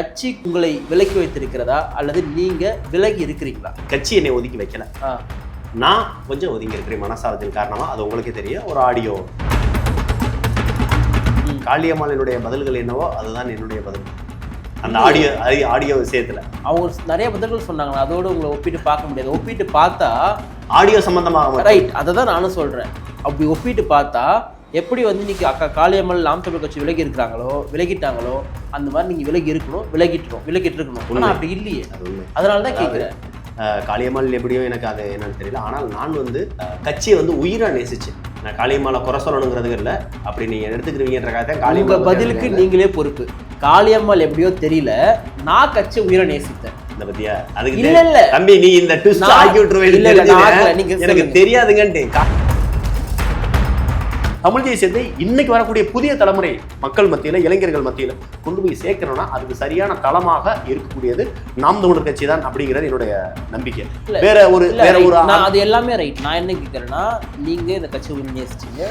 கட்சி உங்களை விலக்கி வைத்திருக்கிறதா? அல்லது நீங்க விலகி இருக்கிறீங்களா? கட்சி என்னை ஒதுக்கி வைக்கல. நான் கொஞ்சம் ஒதுங்கி இருக்கிறேன். மனசாரத்தின் காரணமா அது உங்களுக்கே தெரியும் ஒரு ஆடியோ. காளியம்மாளினுடைய பதில்கள் என்னவோ அதுதான் என்னுடைய பதில். அந்த ஆடியோ ஆடியோ விஷயத்துல அவங்க நிறைய பதில்கள் சொன்னாங்க அதோட உங்களை ஒப்பிட்டு பார்க்க முடியாது. ஒப்பிட்டு பார்த்தா ஆடியோ சம்பந்தமாக. ரைட் அதை தான் நானும் சொல்றேன். அப்படி ஒப்பிட்டு பார்த்தா எப்படி வந்து இன்னைக்கு அக்கா காளியம்மாள் நாம் தமிழ் கட்சி விலகி இருக்கிறாங்களோ விலகிட்டாங்களோ அந்த மாதிரி நீங்க விலகி இருக்கணும் விலகிட்டுரும் விலகிட்டு இருக்கணும். ஆனா உண்மை. அப்படி இல்லையே. அதனால தான் கேட்குறேன் காளியம்மாள் எப்படியோ எனக்கு அது என்னன்னு தெரியல. ஆனால் நான் வந்து கட்சியை வந்து உயிரா நேசிச்சேன். நான் காளியம்மாளை குறை சொல்லணுங்கிறது இல்லை. அப்படி நீங்க எடுத்துக்கிறீங்கன்றக்காக காளியம்மாள் பதிலுக்கு நீங்களே பொறுப்பு. காளியம்மாள் எப்படியோ தெரியல. நான் கட்சி உயிரை நேசித்தேன். இந்த பத்தியா? அதுக்கு இல்ல இல்ல. தம்பி நீ இந்த ட்விஸ்ட் ஆக்கி. நீங்க எனக்கு. தெரியாதுங்கன்ட்டு தமிழ் தேசியத்தை இன்னைக்கு வரக்கூடிய புதிய தலைமுறை மக்கள் மத்தியில இளைஞர்கள் மத்தியில கொண்டு போய் சேர்க்கணும்னா அதுக்கு சரியான தளமாக இருக்கக்கூடியது நாம் தமிழர் கட்சி தான் அப்படிங்கிறது என்னுடைய நம்பிக்கை. வேற ஒரு வேற. ஒரு அது எல்லாமே ரைட் நான் என்ன கேட்குறேன்னா நீங்க இந்த கட்சி நேசிச்சீங்க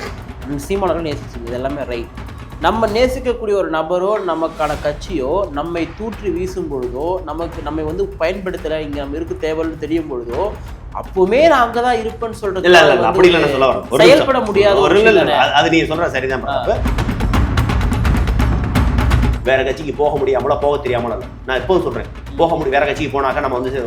உம் சீமானவர்கள் நேசிச்சீங்க இது எல்லாமே ரைட் நம்ம நேசிக்கக்கூடிய ஒரு நபரோ நமக்கான கட்சியோ நம்மை தூற்றி வீசும் பொழுதோ நமக்கு நம்மை வந்து பயன்படுத்தல இங்க நம்ம இருக்கு தேவைன்னு தெரியும் பொழுதோ அப்பவுமே நான் அங்கதான் இருப்பேன்னு சொல்றது இல்ல இல்ல அப்படி இல்ல சொல்ல வரேன். செயல்பட முடியாத ஒரு. அது- நீங்க சொல்ற சரிதான். வேற கட்சிக்கு போக முடியாமல போக தெரியாமல. நான் எப்போதும் சொல்றேன் போக முடியும். வேற கட்சிக்கு போனாக்க நம்ம வந்து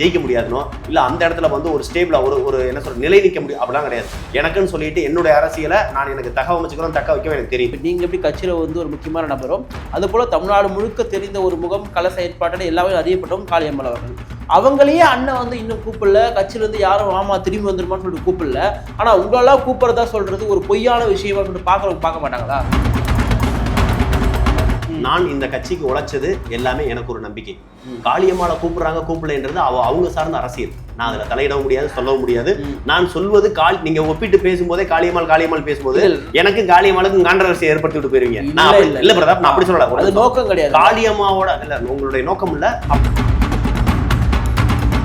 ஜெயிக்க முடியாதுனோ இல்லை அந்த இடத்துல வந்து ஒரு ஸ்டேபிளா ஒரு ஒரு என்ன சொல்ற நிலை நிற்க முடியும். அப்படிலாம் கிடையாது. எனக்குன்னு சொல்லிட்டு என்னுடைய அரசியலை நான் எனக்கு தகவல் அமைச்சுக்கிறோம் தக்க வைக்கவும் எனக்கு தெரியும். நீங்கள் நீங்க எப்படி கட்சியில வந்து ஒரு முக்கியமான நபரும் அது போல தமிழ்நாடு முழுக்க தெரிந்த ஒரு முகம் கல செயற்பாட்டில் எல்லாமே அறியப்பட்டவும் காளியம்மல் அவர்கள். அவங்களையே அண்ணன் வந்து இன்னும் கூப்பிடல. கட்சியிலேருந்து யாரும் ஆமா திரும்பி வந்துருமான்னு சொல்லிட்டு கூப்பிடல. ஆனால் உங்களெல்லாம் கூப்பிடுறதா சொல்றது ஒரு பொய்யான விஷயமா சொல்லிட்டு பார்க்கறவங்க பார்க்க மாட்டாங்களா? நான் இந்த கட்சிக்கு உழைச்சது எல்லாமே எனக்கு ஒரு நம்பிக்கை. ம். காளியம்மாளை கூப்பிடுறாங்க கூப்பிடலைன்றது அவ அவங்க சார்ந்த அரசியல். நான் அதுல தலையிடவும் முடியாது சொல்லவும் முடியாது. நான் சொல்வது கால் நீங்க ஒப்பிட்டு பேசும்போதே காளியம்மாள் காளியம்மாள் பேசும்போது எனக்கு காளியம்மாளுக்கும் கான்ட்ரவர்சி ஏற்படுத்தி விட்டு போயிருவீங்க. நான் இல்ல, பிரதாப் நான் அப்படி சொல்லல. அது. நோக்கம் கிடையாது. காளியம்மாவோட இல்ல உங்களுடைய நோக்கம் இல்ல.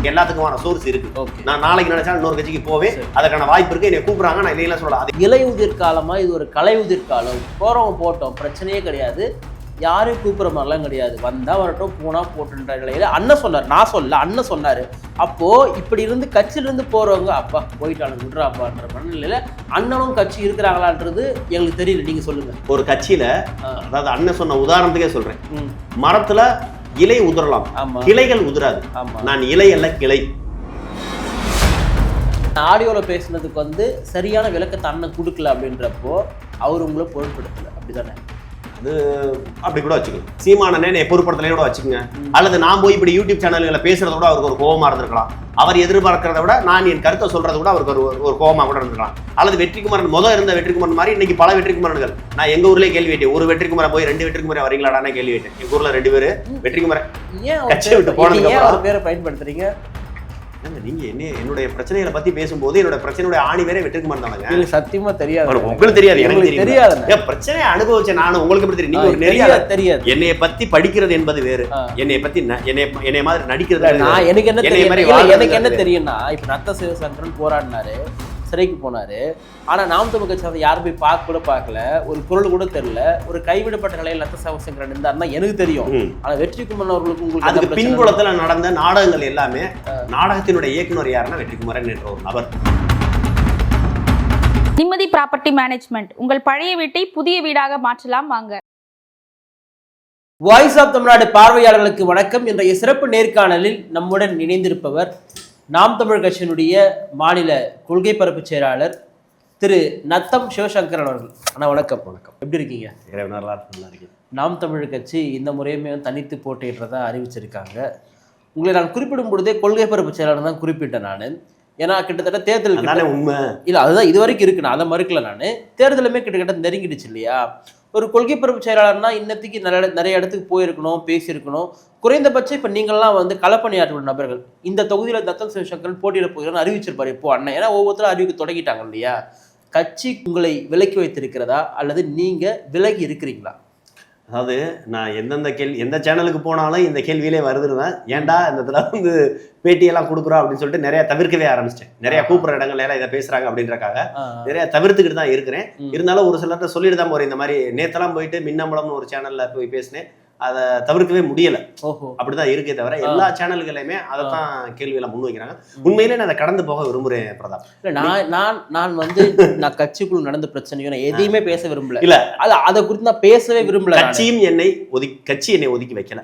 எல்லாத்துக்குமான சோர்ஸ் இருக்கு. நான் நாளைக்கு நினைச்சா இன்னொரு கட்சிக்கு போவேன். அதற்கான வாய்ப்பு இருக்கு. என்னை கூப்பிடுறாங்க நான் இல்லைன்னா சொல்லலாம் அது இலையுதிர் காலமா இது ஒரு கலையுதிர் காலம் போறவங்க போட்டோம். பிரச்சனையே கிடையாது. யாரையும் கூப்பிடுற மாதிரிலாம் கிடையாது. வந்தா வரட்டும் போனா போட்டுன்ற நிலையில அண்ணன் சொன்னார். நான் சொல்ல அண்ணன் சொன்னாரு. அப்போ இப்படி இருந்து கட்சியில இருந்து போறவங்க அப்பா போயிட்டாங்க விடுறாப்பான்ற மனநிலையில அண்ணனும் கட்சி இருக்கிறாங்களான்றது எங்களுக்கு தெரியல. நீங்க சொல்லுங்க. ஒரு கட்சியில. அதாவது அண்ணன் சொன்ன உதாரணத்துக்கே சொல்றேன். ம், மரத்துல இலை உதிரலாம் கிளைகள் உதிராது நான் இலை அல்ல கிளை. ஆடியோவில் பேசுனதுக்கு வந்து சரியான விளக்கத்தை அண்ணன் கொடுக்கல அப்படின்றப்போ அவர் உங்களை பொருட்படுத்தல. அப்படிதானே? அது அப்படி கூட வச்சுக்கோங்க சீமானனே என்னை பொறுப்படுத்தலையும் கூட வச்சுக்கோங்க. அல்லது நான் போய் இப்படி யூடியூப் சேனல்களை பேசுறத விட அவருக்கு ஒரு கோவமா இருந்திருக்கலாம். அவர் எதிர்பார்க்கறத விட நான் என் கருத்தை சொல்றத விட அவருக்கு ஒரு ஒரு கோவமா கூட இருந்திருக்கலாம். அல்லது வெற்றிக்குமரன் முதல் இருந்த வெற்றிக்குமரன் மாதிரி இன்னைக்கு பல வெற்றிக்குமரன்கள். நான் எங்க ஊர்லயே கேள்வி கேட்டேன். ஒரு வெற்றிக்குமரன் போய் ரெண்டு வெற்றிக்குமரன் வரீங்களாடானே கேள்வி கேட்டேன். எங்க ஊர்ல ரெண்டு பேரு வெற்றிக்குமரன். கட்சியை விட்டு போனதுக்கு அப்புறம். பேரை பயன்படுத்துறீங்க? நீங்க என்ன என்னுடைய பிரச்சனைகளை பத்தி பேசும்போது என்னோட பிரச்சனையுடைய ஆணி வேற வெற்றிக்குமரன் தானுங்க? எனக்கு சத்தியமா தெரியாது. உங்களுக்கு தெரியாது எனக்கு உங்களுக்கு தெரியும் தெரியாதுண்ணே. ஏன் பிரச்சனையை அனுபவிச்ச நானும் உங்களுக்கு எப்படி தெரியும்? நீங்க ஒரு நிறைய தெரியாது தெரியாது. என்னைய பத்தி படிக்கிறது என்பது வேறு. என்னைய பத்தி ந- என்னைய என்னைய மாதிரி நடிக்கிறது. நான் எனக்கு என்ன தெரியும்? எனக்கு என்ன. தெரியும்னா இப்ப ரத்த சிவசங்கரன் போராடினாரு. சிறைக்கு போனாரு. ஆனா நாம் தமிழ் கட்சி அதை யாரும் போய் பார்க்க கூட பார்க்கல. ஒரு குரல் கூட தெரியல. ஒரு கைவிடப்பட்ட நிலையில் ரத்த சிவசங்கரன் இருந்தாருன்னா எனக்கு தெரியும். ம். ஆனா வெற்றி குமரன் அவர்களுக்கு உங்களுக்கு அதுக்கு? பின்புலத்துல நடந்த நாடகங்கள் எல்லாமே நாடகத்தினுடைய இயக்குனர் யாருன்னா வெற்றிக்குமரன் என்ற ஒரு நபர். நிம்மதி ப்ராப்பர்ட்டி மேனேஜ்மெண்ட். உங்கள் பழைய வீட்டை புதிய வீடாக மாற்றலாம். வாங்க. வாய்ஸ் ஆஃப் தமிழ்நாடு பார்வையாளர்களுக்கு வணக்கம். இன்றைய சிறப்பு நேர்காணலில் நம்முடன் இணைந்திருப்பவர் நாம் தமிழ் கட்சியினுடைய மாநில கொள்கை பரப்பு செயலாளர் திரு நத்தம் சிவசங்கரன் அவர்கள். அண்ணா வணக்கம். வணக்கம். எப்படி இருக்கீங்க? நல்லா நல்லா நாம் தமிழ் கட்சி இந்த முறையுமே தனித்து போட்டியிடுறதா அறிவிச்சிருக்காங்க. உங்களை நான் குறிப்பிடும் பொழுதே கொள்கை பரப்பு செயலாளர் தான் குறிப்பிட்டேன் நான். ஏன்னா கிட்டத்தட்ட தேர்தல் உண்மை. இல்ல அதுதான் இது வரைக்கும் இருக்கு. நான் அதை மறுக்கல நான். தேர்தலுமே கிட்டத்தட்ட நெருங்கிடுச்சு இல்லையா? ஒரு கொள்கை பரப்பு செயலாளர்னா இன்னத்துக்கு நிறைய நிறைய இடத்துக்கு போயிருக்கணும் பேசியிருக்கணும். குறைந்தபட்சம் இப்போ நீங்கள்லாம் வந்து களப்பணியாற்றும் நபர்கள். இந்த தொகுதியில் தத்தம் சிவசங்கரன் போட்டியிட போகிறோம்னு அறிவிச்சிருப்பார் இப்போ அண்ணன். ஏன்னா ஒவ்வொருத்தரும் அறிவிக்க தொடங்கிட்டாங்க இல்லையா? கட்சி உங்களை விலக்கி வைத்திருக்கிறதா? அல்லது நீங்கள் விலகி இருக்கிறீங்களா? அதாவது நான் எந்தெந்த கேள்வி எந்த சேனலுக்கு போனாலும் இந்த கேள்வியிலே வருதுருவேன் ஏன்டா இந்த தடவை வந்து பேட்டியெல்லாம் கொடுக்குறோம் அப்படின்னு சொல்லிட்டு நிறைய தவிர்க்கவே ஆரம்பிச்சிட்டேன். நிறைய கூப்பிடுற இடங்கள்ல எல்லாம் இதை பேசுறாங்க அப்படின்றக்காக. நிறைய தவிர்த்துக்கிட்டு தான் இருக்கிறேன். இருந்தாலும் ஒரு சிலர்ட்ட சொல்லிட்டு தான் போறேன். இந்த மாதிரி நேத்தெல்லாம் போயிட்டு மின்னம்பலம்னு ஒரு சேனல்ல போய் பேசினேன். அதை தவிர்க்கவே முடியல. ஓஹோ. அப்படிதான் இருக்கே தவிர எல்லா சேனல்களையுமே அதை தான் கேள்வியில முன் வைக்கிறாங்க. உண்மையிலே நான் அதை கடந்து போக விரும்புறேன் பிரதாப். இல்ல நான் நான் நான் வந்து நான் கட்சிக்குள்ள நடந்த பிரச்சனையோ நான் எதையுமே பேச விரும்பல. இல்ல. அது அதை குறித்து நான் பேசவே விரும்பல. கட்சியும் என்னை ஒதுக்கி கட்சி என்னை ஒதுக்கி வைக்கல.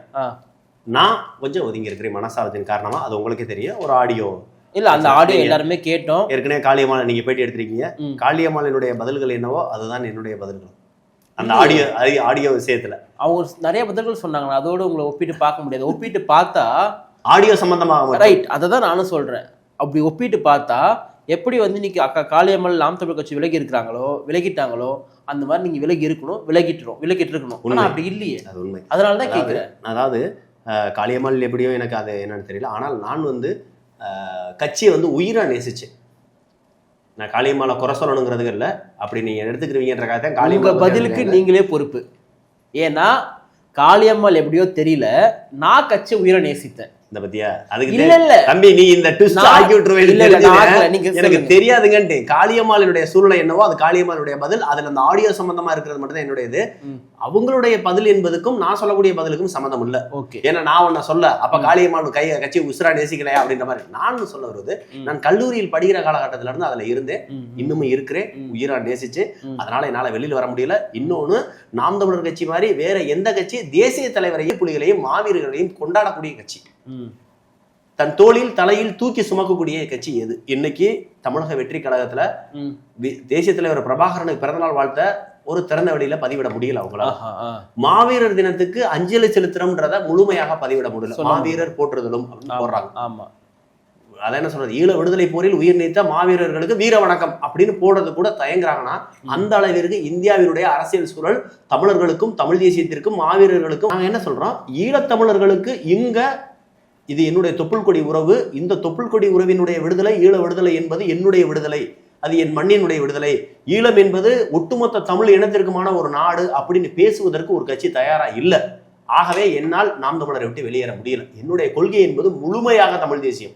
நான் கொஞ்சம் ஒதுங்கி இருக்கிறேன் மனசாரத்தின் காரணமா அது உங்களுக்கே தெரியும். ஒரு ஆடியோ. இல்ல அந்த ஆடியோ எல்லாருமே கேட்டோம். ஏற்கனவே காளியம்மாள் நீங்க பேட்டி எடுத்திருக்கீங்க. காளியம்மாளினுடைய பதில்கள் என்னவோ அதுதான் என்னுடைய பதில்கள். அந்த. ஆடியோ ஆடியோ விஷயத்துல. அவங்க நிறைய பதில்கள் சொன்னாங்க. அதோட உங்களை ஒப்பிட்டு பார்க்க முடியாது. ஒப்பிட்டு பார்த்தா ஆடியோ சம்பந்தமாக. ரைட் அதை தான் நானும் சொல்றேன். அப்படி ஒப்பிட்டு பார்த்தா எப்படி வந்து இன்னைக்கு அக்கா காளியம்மல் நாம் தமிழ் கட்சி விலகி இருக்கிறாங்களோ விலகிட்டாங்களோ அந்த மாதிரி நீங்க விலகி இருக்கணும் விலகிட்டுரும் விலகிட்டு இருக்கணும் ஆனா. அப்படி இல்லையே. அது உண்மை. அதனால தான் கேட்கிறேன் அதாவது காளியம்மாள் எப்படியோ எனக்கு அது என்னன்னு தெரியல. ஆனால் நான் வந்து கட்சியை வந்து உயிரா நேசிச்சேன். நான் காளியம்மாளை குறை சொல்லணுங்கிறது இல்லை. அப்படி நீங்க எடுத்துக்கிறீங்கன்றக்காக தான் உங்க காளியம்மாள் பதிலுக்கு நீங்களே பொறுப்பு. ஏன்னா காளியம்மாள் எப்படியோ தெரியல நான் கட்சி உயிரை நேசித்தேன். இந்த பத்தியா? அதுக்கு இல்ல தெரி- இல்ல. தம்பி நீ இந்த ட்விஸ்ட் ஆக்கி. நீங்க எனக்கு. தெரியாதுங்கன்ட்டு. காளியம்மாளுடைய சூழ்நிலை என்னவோ அது காளியம்மாளுடைய பதில். அதுல அந்த ஆடியோ சம்பந்தமா இருக்கிறது மட்டும் தான் என்னுடையது. அவங்களுடைய பதில் என்பதுக்கும் நான் சொல்லக்கூடிய பதிலுக்கும் சம்மந்தம் இல்ல. ஓகே. ஏன்னா நான் ஒன்ன சொல்ல அப்ப காளியம்மாள் கை கட்சி உசுரா நேசிக்கலையா அப்படின்ற மாதிரி. நான் சொல்ல வருவது ம். நான் கல்லூரியில் படிக்கிற காலகட்டத்துல இருந்து அதுல இருந்தேன். இன்னமும் இருக்கிறேன். உயிரா நேசிச்சு. அதனால என்னால வெளியில வர முடியல. இன்னொன்னு நாம் தமிழர் கட்சி மாதிரி வேற எந்த கட்சி தேசிய தலைவரையும் புலிகளையும் மாவீரர்களையும் கொண்டாடக்கூடிய கட்சி. தன் தோளில் தலையில் தூக்கி சுமக்கக்கூடிய கட்சி எது? இன்னைக்கு தமிழக வெற்றி கழகத்துல தேசிய தலைவர் பிரபாகரனுக்கு பிறந்தநாள் வாழ்த்த ஒரு திறந்த வெளியில பதிவிட முடியல ஆ. மாவீரர் தினத்துக்கு அஞ்சலி செலுத்துறோம்ன்றத முழுமையாக பதிவிட முடியல. மாவீரர் போற்றுதலும் அப்படின்னு போடுறாங்க. ஆமா. அதான் என்ன சொல்றது? ஈழ விடுதலை போரில் உயிர் நீத்த மாவீரர்களுக்கு வீர வணக்கம் அப்படின்னு போடுறது கூட தயங்குறாங்கன்னா அந்த அளவிற்கு இந்தியாவினுடைய அரசியல் சூழல். தமிழர்களுக்கும் தமிழ் தேசியத்திற்கும் மாவீரர்களுக்கும் நாங்க என்ன சொல்றோம்? ஈழத்தமிழர்களுக்கு இங்க இது என்னுடைய தொப்புள் கொடி உறவு. இந்த தொப்புள் கொடி உறவினுடைய விடுதலை ஈழ விடுதலை என்பது என்னுடைய விடுதலை. அது என் மண்ணினுடைய விடுதலை. ஈழம் என்பது ஒட்டுமொத்த தமிழ் இனத்திற்குமான ஒரு நாடு அப்படின்னு பேசுவதற்கு ஒரு கட்சி தயாரா இல்லை. ஆகவே என்னால் நாம் தமிழரை விட்டு வெளியேற முடியல. என்னுடைய கொள்கை என்பது முழுமையாக தமிழ் தேசியம்.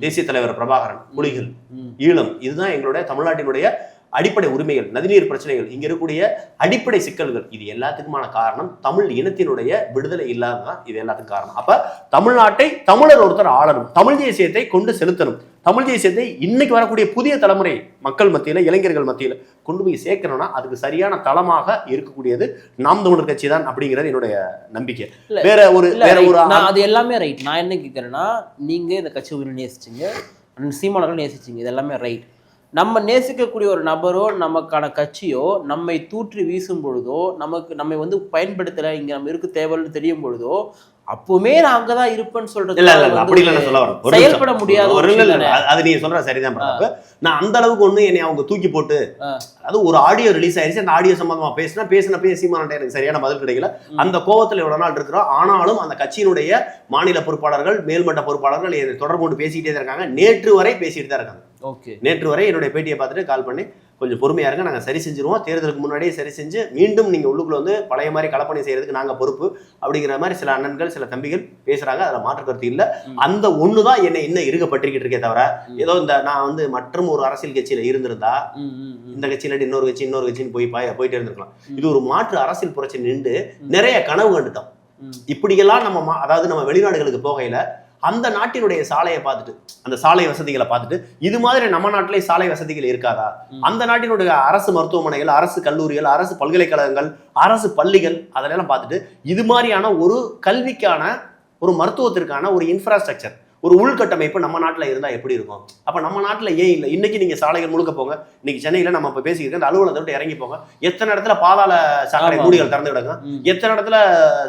தேசிய தலைவர் பிரபாகரன் புலிகள் ம். ஈழம். இதுதான் எங்களுடைய தமிழ்நாட்டினுடைய அடிப்படை உரிமைகள் நதிநீர் பிரச்சனைகள் இங்க இருக்கக்கூடிய அடிப்படை சிக்கல்கள் இது எல்லாத்துக்குமான காரணம் தமிழ் இனத்தினுடைய விடுதலை இல்லாததான் இது எல்லாத்துக்கும் காரணம். அப்ப தமிழ்நாட்டை தமிழர் ஒருத்தர் ஆளணும் தமிழ் தேசியத்தை கொண்டு செலுத்தணும். தமிழ் தேசியத்தை இன்னைக்கு வரக்கூடிய புதிய தலைமுறை மக்கள் மத்தியில இளைஞர்கள் மத்தியில கொண்டு போய் சேர்க்கணும்னா அதுக்கு சரியான தளமாக இருக்கக்கூடியது நாம் தமிழர் கட்சி தான் அப்படிங்கிறது என்னுடைய நம்பிக்கை. வேற ஒரு வேற. ஒரு அது எல்லாமே ரைட் நான் என்ன கேட்குறேன்னா நீங்க இந்த கட்சி உயிரை நேசிச்சீங்க அண்ணன் சீமானவர்கள் நேசிச்சீங்க இது எல்லாமே ரைட் நம்ம நேசிக்கக்கூடிய ஒரு நபரோ நமக்கான கட்சியோ நம்மை தூற்றி வீசும் பொழுதோ நமக்கு நம்மை வந்து பயன்படுத்தலை இங்கே நம்ம இருக்க தேவைன்னு தெரியும் பொழுதோ அப்பவுமே நான் அங்கதான் இருப்பேன்னு சொல்றது இல்ல இல்ல அப்படி இல்ல சொல்ல வரேன். செயல்பட முடியாத ஒரு இல்ல அது- நீங்க சொல்ற சரிதான் நான் அந்த அளவுக்கு ஒண்ணு என்னை அவங்க தூக்கி போட்டு ஆ. அது ஒரு ஆடியோ ரிலீஸ் ஆயிருச்சு அந்த ஆடியோ சம்பந்தமா பேசினா பேசின பேசிமான்ட்ட எனக்கு சரியான பதில் கிடைக்கல. அந்த கோவத்துல இவ்வளவு நாள் இருக்கிறோம். ஆனாலும் அந்த கட்சியினுடைய மாநில பொறுப்பாளர்கள் மேல்மட்ட பொறுப்பாளர்கள் தொடர்பு கொண்டு பேசிக்கிட்டே இருக்காங்க. நேற்று வரை பேசிட்டு தான் இருக்காங்க. நேற்று வரை என்னுடைய பேட்டியை பார்த்துட்டு கால் பண்ணி கொஞ்சம் பொறுமையா இருங்க நாங்க சரி செஞ்சிருவோம் தேர்தலுக்கு முன்னாடியே சரி செஞ்சு மீண்டும் நீங்க உள்ளுக்குள்ள வந்து பழைய மாதிரி கலப்பணி செய்யறதுக்கு நாங்க பொறுப்பு அப்படிங்கிற மாதிரி சில அண்ணன்கள் சில தம்பிகள் பேசுறாங்க அதுல மாற்று கருத்து இல்ல. அந்த ஒண்ணுதான் என்னை இன்னும் இருக்கப்பட்டிருக்கிட்டு இருக்கே தவிர. ஏதோ இந்த நான் வந்து மற்றும் ஒரு அரசியல் கட்சியில இருந்திருந்தா. இந்த கட்சி இல்லாட்டி இன்னொரு கட்சி இன்னொரு கட்சின்னு போய் பாய- போயிட்டே இருந்திருக்கலாம். இது ஒரு மாற்று அரசியல் புரட்சி நின்று. நிறைய கனவு கண்டுட்டோம். இப்படியெல்லாம் நம்ம அதாவது நம்ம வெளிநாடுகளுக்கு போகையில அந்த நாட்டினுடைய சாலையை பார்த்துட்டு அந்த சாலை வசதிகளை பார்த்துட்டு இது மாதிரி நம்ம நாட்டிலே சாலை வசதிகள் இருக்காதா. அந்த நாட்டினுடைய அரசு மருத்துவமனைகள் அரசு கல்லூரிகள் அரசு பல்கலைக்கழகங்கள் அரசு பள்ளிகள் அதெல்லாம் பார்த்துட்டு இது மாதிரியான ஒரு கல்விக்கான ஒரு மருத்துவத்திற்கான ஒரு இன்ஃப்ராஸ்ட்ரக்சர் ஒரு உள்கட்டமைப்பு நம்ம நாட்டில் இருந்தா எப்படி இருக்கும்? அப்ப நம்ம நாட்டில் ஏன் இல்லை? இன்னைக்கு நீங்க சாலைகள் முழுக்க போங்க. இன்னைக்கு சென்னையில நம்ம இப்ப பேசிக்கிட்டு அந்த அலுவலகத்தை விட்டு இறங்கி போங்க. எத்தனை இடத்துல பாதாள சாக்கடை. மூடிகள் திறந்து கிடக்கும். எத்தனை இடத்துல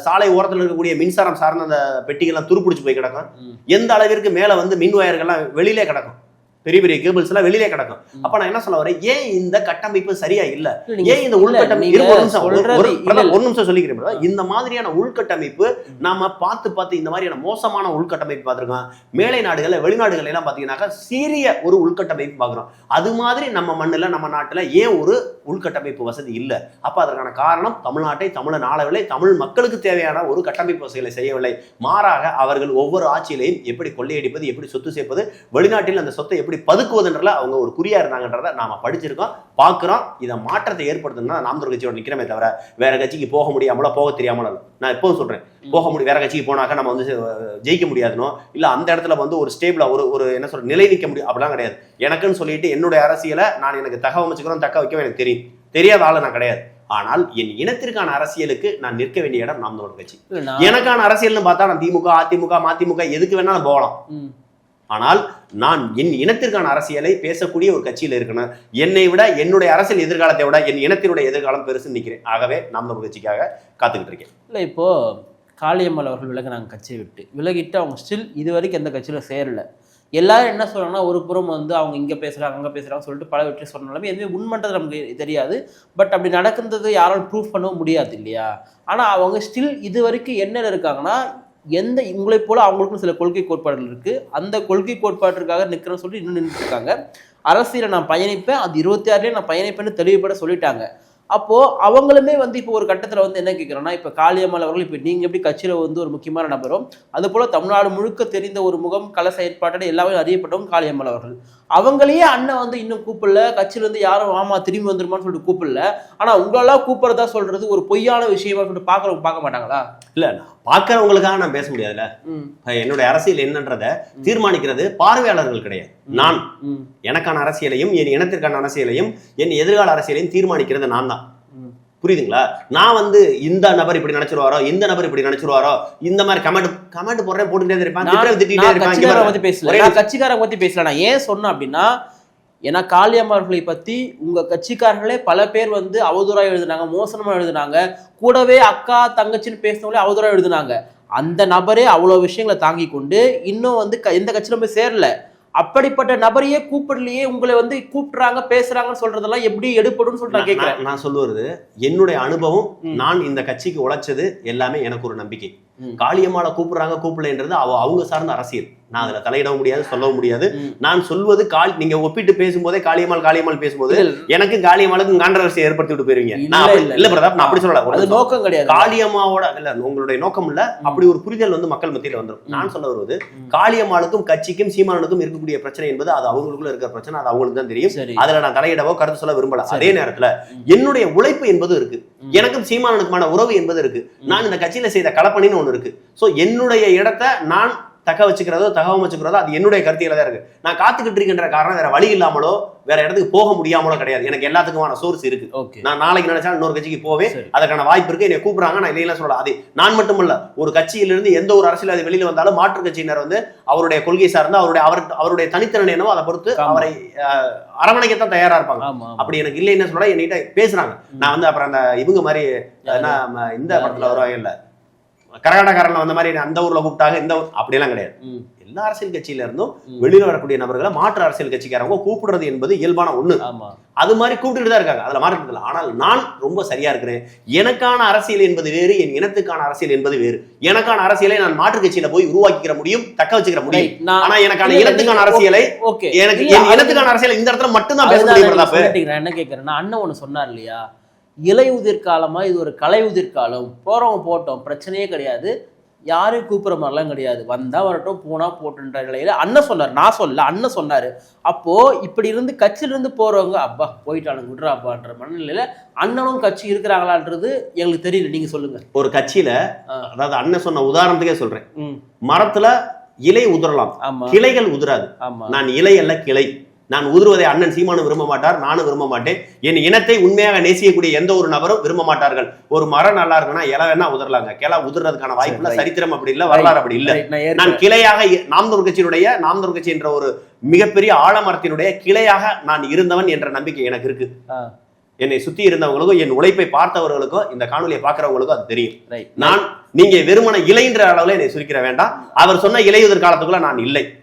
சாலை ஓரத்தில் இருக்கக்கூடிய மின்சாரம் சார்ந்த அந்த பெட்டிகள்லாம் துருப்பிடிச்சு போய் கிடக்கும். எந்த அளவிற்கு மேல வந்து மின் வயர்கள்லாம் வெளியிலே கிடக்கும்? பெரிய பெரிய கேபிள்ஸ் எல்லாம் வெளியிலே கிடக்கும். அப்ப நான் என்ன சொல்ல வரேன்? ஏன் இந்த கட்டமைப்பு சரியா இல்ல? ஏன் இந்த உள்கட்டமைப்பு ஒரு நிமிஷம், ஒரு- சொல்லிக்கிறேன். இந்த மாதிரியான உள்கட்டமைப்பு நாம பார்த்து பார்த்து இந்த மாதிரியான மோசமான உள்கட்டமைப்பு பார்த்திருக்கோம். மேலை நாடுகள்ல வெளிநாடுகள் எல்லாம் பாத்தீங்கன்னாக்கா சீரிய ஒரு உள்கட்டமைப்பு பார்க்கிறோம். அது மாதிரி நம்ம மண்ணுல நம்ம நாட்டுல ஏன் ஒரு உள்கட்டமைப்பு வசதி இல்ல? அப்ப அதற்கான காரணம் தமிழ்நாட்டை தமிழன் ஆளவில்லை தமிழ் மக்களுக்கு தேவையான ஒரு கட்டமைப்பு வசதிகளை செய்யவில்லை. மாறாக அவர்கள் ஒவ்வொரு ஆட்சியிலையும் எப்படி கொள்ளையடிப்பது எப்படி சொத்து சேர்ப்பது வெளிநாட்டில் அந்த சொத்தை எப்படி எப்படி பதுக்குவதுன்றல அவங்க ஒரு குறியா இருந்தாங்கன்றத நாம படிச்சிருக்கோம் பார்க்குறோம். இதை மாற்றத்தை ஏற்படுத்தணும்னா நாம் தமிழர் கட்சியோட நிக்கிறமே தவிர வேற கட்சிக்கு போக முடியாமலோ போக தெரியாமலோ. நான் எப்பவும் சொல்றேன் போக முடியும் வேற கட்சிக்கு போனாக்க நம்ம வந்து ஜெயிக்க முடியாதுனோ இல்ல அந்த இடத்துல வந்து ஒரு ஸ்டேபிளா ஒரு ஒரு என்ன சொல்ற நிலை நிற்க முடியும் அப்படிலாம் கிடையாது. எனக்குன்னு சொல்லிட்டு என்னுடைய அரசியலை நான் எனக்கு தகவமைச்சுக்கிறோம் தக்க வைக்கவும் எனக்கு தெரியும். தெரியாத ஆளு நான் கிடையாது. ஆனால் என் இனத்திற்கான அரசியலுக்கு நான் நிற்க வேண்டிய இடம் நாம் தமிழர் கட்சி. எனக்கான அரசியல்னு பார்த்தா நான் திமுக அதிமுக மதிமுக எதுக்கு வேணாலும் போகலாம். ஆனால் நான் என் இனத்திற்கான அரசியலை பேசக்கூடிய ஒரு கட்சியில் இருக்கணும். என்னை விட என்னுடைய அரசியல் எதிர்காலத்தை விட என் இனத்தினுடைய எதிர்காலம் பெருசு நிற்கிறேன் ஆகவே நாம் தமிழ் கட்சிக்காக காத்துக்கிட்டு இருக்கேன். இல்லை இப்போது காளியம்மாள் அவர்கள் விலகினாங்க கட்சியை விட்டு. விலகிட்டு அவங்க ஸ்டில் இது வரைக்கும் எந்த கட்சியில் சேரல. எல்லாரும் என்ன சொல்கிறாங்கன்னா ஒரு புறம் வந்து அவங்க இங்கே பேசுகிறாங்க அங்கே பேசுகிறாங்க சொல்லிட்டு பல வெற்றி சொன்னாலுமே எதுவுமே உண்மன்றது நமக்கு தெரியாது. பட் அப்படி நடக்கிறது யாராலும் ப்ரூஃப் பண்ணவும் முடியாது இல்லையா? ஆனால் அவங்க ஸ்டில் இது வரைக்கும் என்னென்ன இருக்காங்கன்னா எந்த உங்களைப் போல அவங்களுக்கும் சில கொள்கை கோட்பாடுகள் இருக்குது அந்த கொள்கை கோட்பாட்டிற்காக நிற்கிறேன்னு சொல்லி இன்னும் நின்றுட்டு இருக்காங்க. அரசியலை நான் பயணிப்பேன். அது இருபத்தி ஆறுலேயே நான் பயணிப்பேன்னு தெளிவுபட சொல்லிட்டாங்க. அப்போ அவங்களுமே வந்து இப்போ ஒரு கட்டத்துல வந்து என்ன கேட்குறோன்னா இப்போ காளியம்மாள் அவர்கள் இப்போ நீங்க எப்படி கட்சியில வந்து ஒரு முக்கியமான நபரும் அது போல தமிழ்நாடு முழுக்க தெரிந்த ஒரு முகம் கள செயற்பாட்டோட எல்லாமே அறியப்பட்டவங்க காளியம்மாள் அவர்கள். அவங்களையே அண்ணன் வந்து இன்னும் கூப்பிடல கட்சியில இருந்து யாரும் ஆமா திரும்பி வந்துருமான்னு சொல்லிட்டு கூப்பிடல. ஆனா உங்களெல்லாம் கூப்பிடுறதா சொல்றது ஒரு பொய்யான விஷயமா சொல்லிட்டு பார்க்கறவங்க பார்க்க மாட்டாங்களா? இல்ல பார்க்கறவங்களுக்காக நான் பேச முடியாதுல்ல. என்னுடைய அரசியல் என்னன்றதை தீர்மானிக்கிறது பார்வையாளர்கள் கிடையாது. நான். எனக்கான அரசியலையும் என் இனத்திற்கான அரசியலையும் என் எதிர்கால அரசியலையும் தீர்மானிக்கிறது நான் தான். புரியுதுங்களா? நான் வந்து இந்த நபர் இப்படி நினைச்சிருவாரோ இந்த நபர் இப்படி நினைச்சிருவாரோ இந்த மாதிரி கமெண்ட் கமெண்ட் போடுறேன் போட்டுக்கிட்டே இருப்பான் திட்டிகிட்டே இருப்பான். பத்தி பேசல. நான் கட்சிக்காரரை பத்தி பேசல. நான் ஏன் சொன்னேன் அப்படின்னா ஏன்னா காளியம்மார்களை பத்தி உங்க கட்சிக்காரர்களே பல பேர் வந்து அவதூறா எழுதுனாங்க மோசமா எழுதுனாங்க. கூடவே அக்கா தங்கச்சின்னு பேசினவங்களே அவதூறா எழுதுனாங்க. அந்த நபரே அவ்வளவு விஷயங்களை தாங்கி கொண்டு இன்னும் வந்து க- எந்த கட்சியிலும் போய் சேரல. அப்படிப்பட்ட நபரையே கூப்பிடலையே உங்களை வந்து கூப்பிடுறாங்க பேசுறாங்கன்னு சொல்றதெல்லாம் எப்படி எடுப்படும்னு சொல்லிட்டு கேட்கிறேன் நான் சொல்லுவது என்னுடைய அனுபவம். நான் இந்த கட்சிக்கு உழைச்சது எல்லாமே எனக்கு ஒரு நம்பிக்கை. காளியம்மாளை கூப்பிடுறாங்க கூப்பிடலைன்றது அவ அவங்க சார்ந்த அரசியல் நான் அதுல தலையிடவும் முடியாது சொல்லவும் முடியாது. நான் சொல்வது கால் நீங்க ஒப்பிட்டு பேசும்போதே காளியம்மாள் காளியம்மாள் பேசும்போது எனக்கு காளியம்மாளுக்கும் கான்ட்ரவர்சி ஏற்படுத்தி விட்டு போயிருவீங்க இல்ல, பிரதாப் நான் அப்படி சொல்லல. நோக்கம் கிடையாது காளியம்மாவோட இல்ல உங்களுடைய நோக்கம் இல்ல அப்படி ஒரு புரிதல் வந்து மக்கள் மத்தியில வந்துடும். நான் சொல்ல வருவது. காளியம்மாளுக்கும் கட்சிக்கும் சீமானுக்கும் இருக்கக்கூடிய பிரச்சனை என்பது அது அவங்களுக்குள்ள இருக்கிற பிரச்சனை அது அவங்களுக்கு தான் தெரியும் அதுல நான் தலையிடவோ கருத்து சொல்ல விரும்பல. அதே நேரத்துல. என்னுடைய உழைப்பு என்பது இருக்கு. எனக்கும் சீமானனுக்குமான உறவு என்பது இருக்கு. நான் இந்த கட்சியில செய்த களப்பணின்னு ஒண்ணு இருக்கு. சோ என்னுடைய இடத்தை நான் தக்க வச்சுக்கிறதோ தகவல் வச்சுக்கிறதோ அது என்னுடைய கருத்தியில தான் இருக்கு. நான் காத்துக்கிட்டு இருக்கின்ற காரணம் வேற வழி இல்லாமலோ வேற இடத்துக்கு போக முடியாமலோ கிடையாது. எனக்கு எல்லாத்துக்குமான சோர்ஸ் இருக்கு. நான் நாளைக்கு நினைச்சா இன்னொரு கட்சிக்கு போவேன். அதற்கான வாய்ப்பு இருக்கு. என்னை கூப்பிடுறாங்க. நான் இல்லைன்னா சொல்லலாம் அது நான் மட்டுமல்ல ஒரு கட்சியிலிருந்து எந்த ஒரு அரசியல் அது வெளியில வந்தாலும் மாற்று கட்சியினர் வந்து அவருடைய கொள்கை சார்ந்து அவருடைய அவர் அவருடைய தனித்திறன் என்னவோ அதை பொறுத்து. அவரை அரவணைக்கத்தான் தயாரா இருப்பாங்க. அப்படி எனக்கு இல்லைன்னு சொல்ல என்கிட்ட பேசுறாங்க. நான் வந்து அப்புறம் அந்த இவங்க மாதிரி இந்த? படத்துல வருவாங்க இல்ல கரகாட்டக்காரன்ல வந்த மாதிரி அந்த ஊர்ல கூப்பிட்டாங்க இந்த அப்படியெல்லாம் கிடையாது. எல்லா அரசியல் கட்சியில இருந்தும். வெளியில வரக்கூடிய நபர்களை மாற்று அரசியல் கட்சிக்காரங்க கூப்பிடுறது என்பது இயல்பான ஒண்ணு. அது மாதிரி கூப்பிட்டுட்டு தான் இருக்காங்க. அதுல மாற்றம் இல்லை. ஆனால் நான் ரொம்ப சரியா இருக்கிறேன். எனக்கான அரசியல் என்பது வேறு என் இனத்துக்கான அரசியல் என்பது வேறு. எனக்கான அரசியலை நான் மாற்று கட்சியில போய் உருவாக்கிக்கிற முடியும் தக்க வச்சுக்கிற முடியும். ஆனா எனக்கான இனத்துக்கான அரசியலை ஓகே. எனக்கு என் இனத்துக்கான அரசியல் இந்த இடத்துல மட்டும்தான் பேச முடியும். நான் என்ன கேட்கறேன்னா அண்ணன் ஒண்ணு சொன்னார் இல்லையா? இலை உதிர்காலமா இது ஒரு கலை உதிர்காலம் போறவங்க போட்டோம். பிரச்சனையே கிடையாது. யாரையும் கூப்பிடுற மாதிரிலாம் கிடையாது. வந்தா வரட்டும் போனா போட்டுன்ற நிலையில அண்ணன் சொன்னார். நான் சொல்ல அண்ணன் சொன்னாரு. அப்போ இப்படி இருந்து கட்சியில இருந்து போறவங்க அப்பா போயிட்டானுங்க. விட்றா அப்பான்ற மனநிலையில அண்ணனும் கட்சி இருக்கிறாங்களான்றது எங்களுக்கு தெரியல. நீங்க சொல்லுங்க. ஒரு கட்சியில. அதாவது அண்ணன் சொன்ன உதாரணத்துக்கே சொல்றேன். ம். மரத்துல இலை உதிரலாம் கிளைகள் உதிராது நான் இலை அல்ல கிளை. நான் உதிர்வதை அண்ணன் சீமானும் விரும்ப மாட்டார் நானும் விரும்ப மாட்டேன். என் இனத்தை உண்மையாக நேசிக்கக்கூடிய எந்த ஒரு நபரும் விரும்ப மாட்டார்கள். ஒரு மரம் நல்லா இருக்குன்னா இலை வேணா உதிரலாங்க. கிளை உதிர்றதுக்கான வாய்ப்பு இல்ல. சரித்திரம் அப்படி இல்ல வரலாறு அப்படி இல்ல. நான் கிளையாக இ- நாம் தமிழ் கட்சியினுடைய நாம் தமிழ் கட்சி என்ற ஒரு மிகப்பெரிய ஆலமரத்தினுடைய கிளையாக நான் இருந்தவன் என்ற நம்பிக்கை எனக்கு இருக்கு. என்னை சுத்தி இருந்தவங்களுக்கும் என் உழைப்பை பார்த்தவர்களுக்கும் இந்த காணொலியை பார்க்கிறவங்களுக்கும் அது தெரியும். நான் நீங்க வெறுமன இலைன்ற அளவுல என்னை சுருக்கிற வேண்டாம். அவர் சொன்ன இலையுதிர் காலத்துக்குள்ள நான் இல்லை.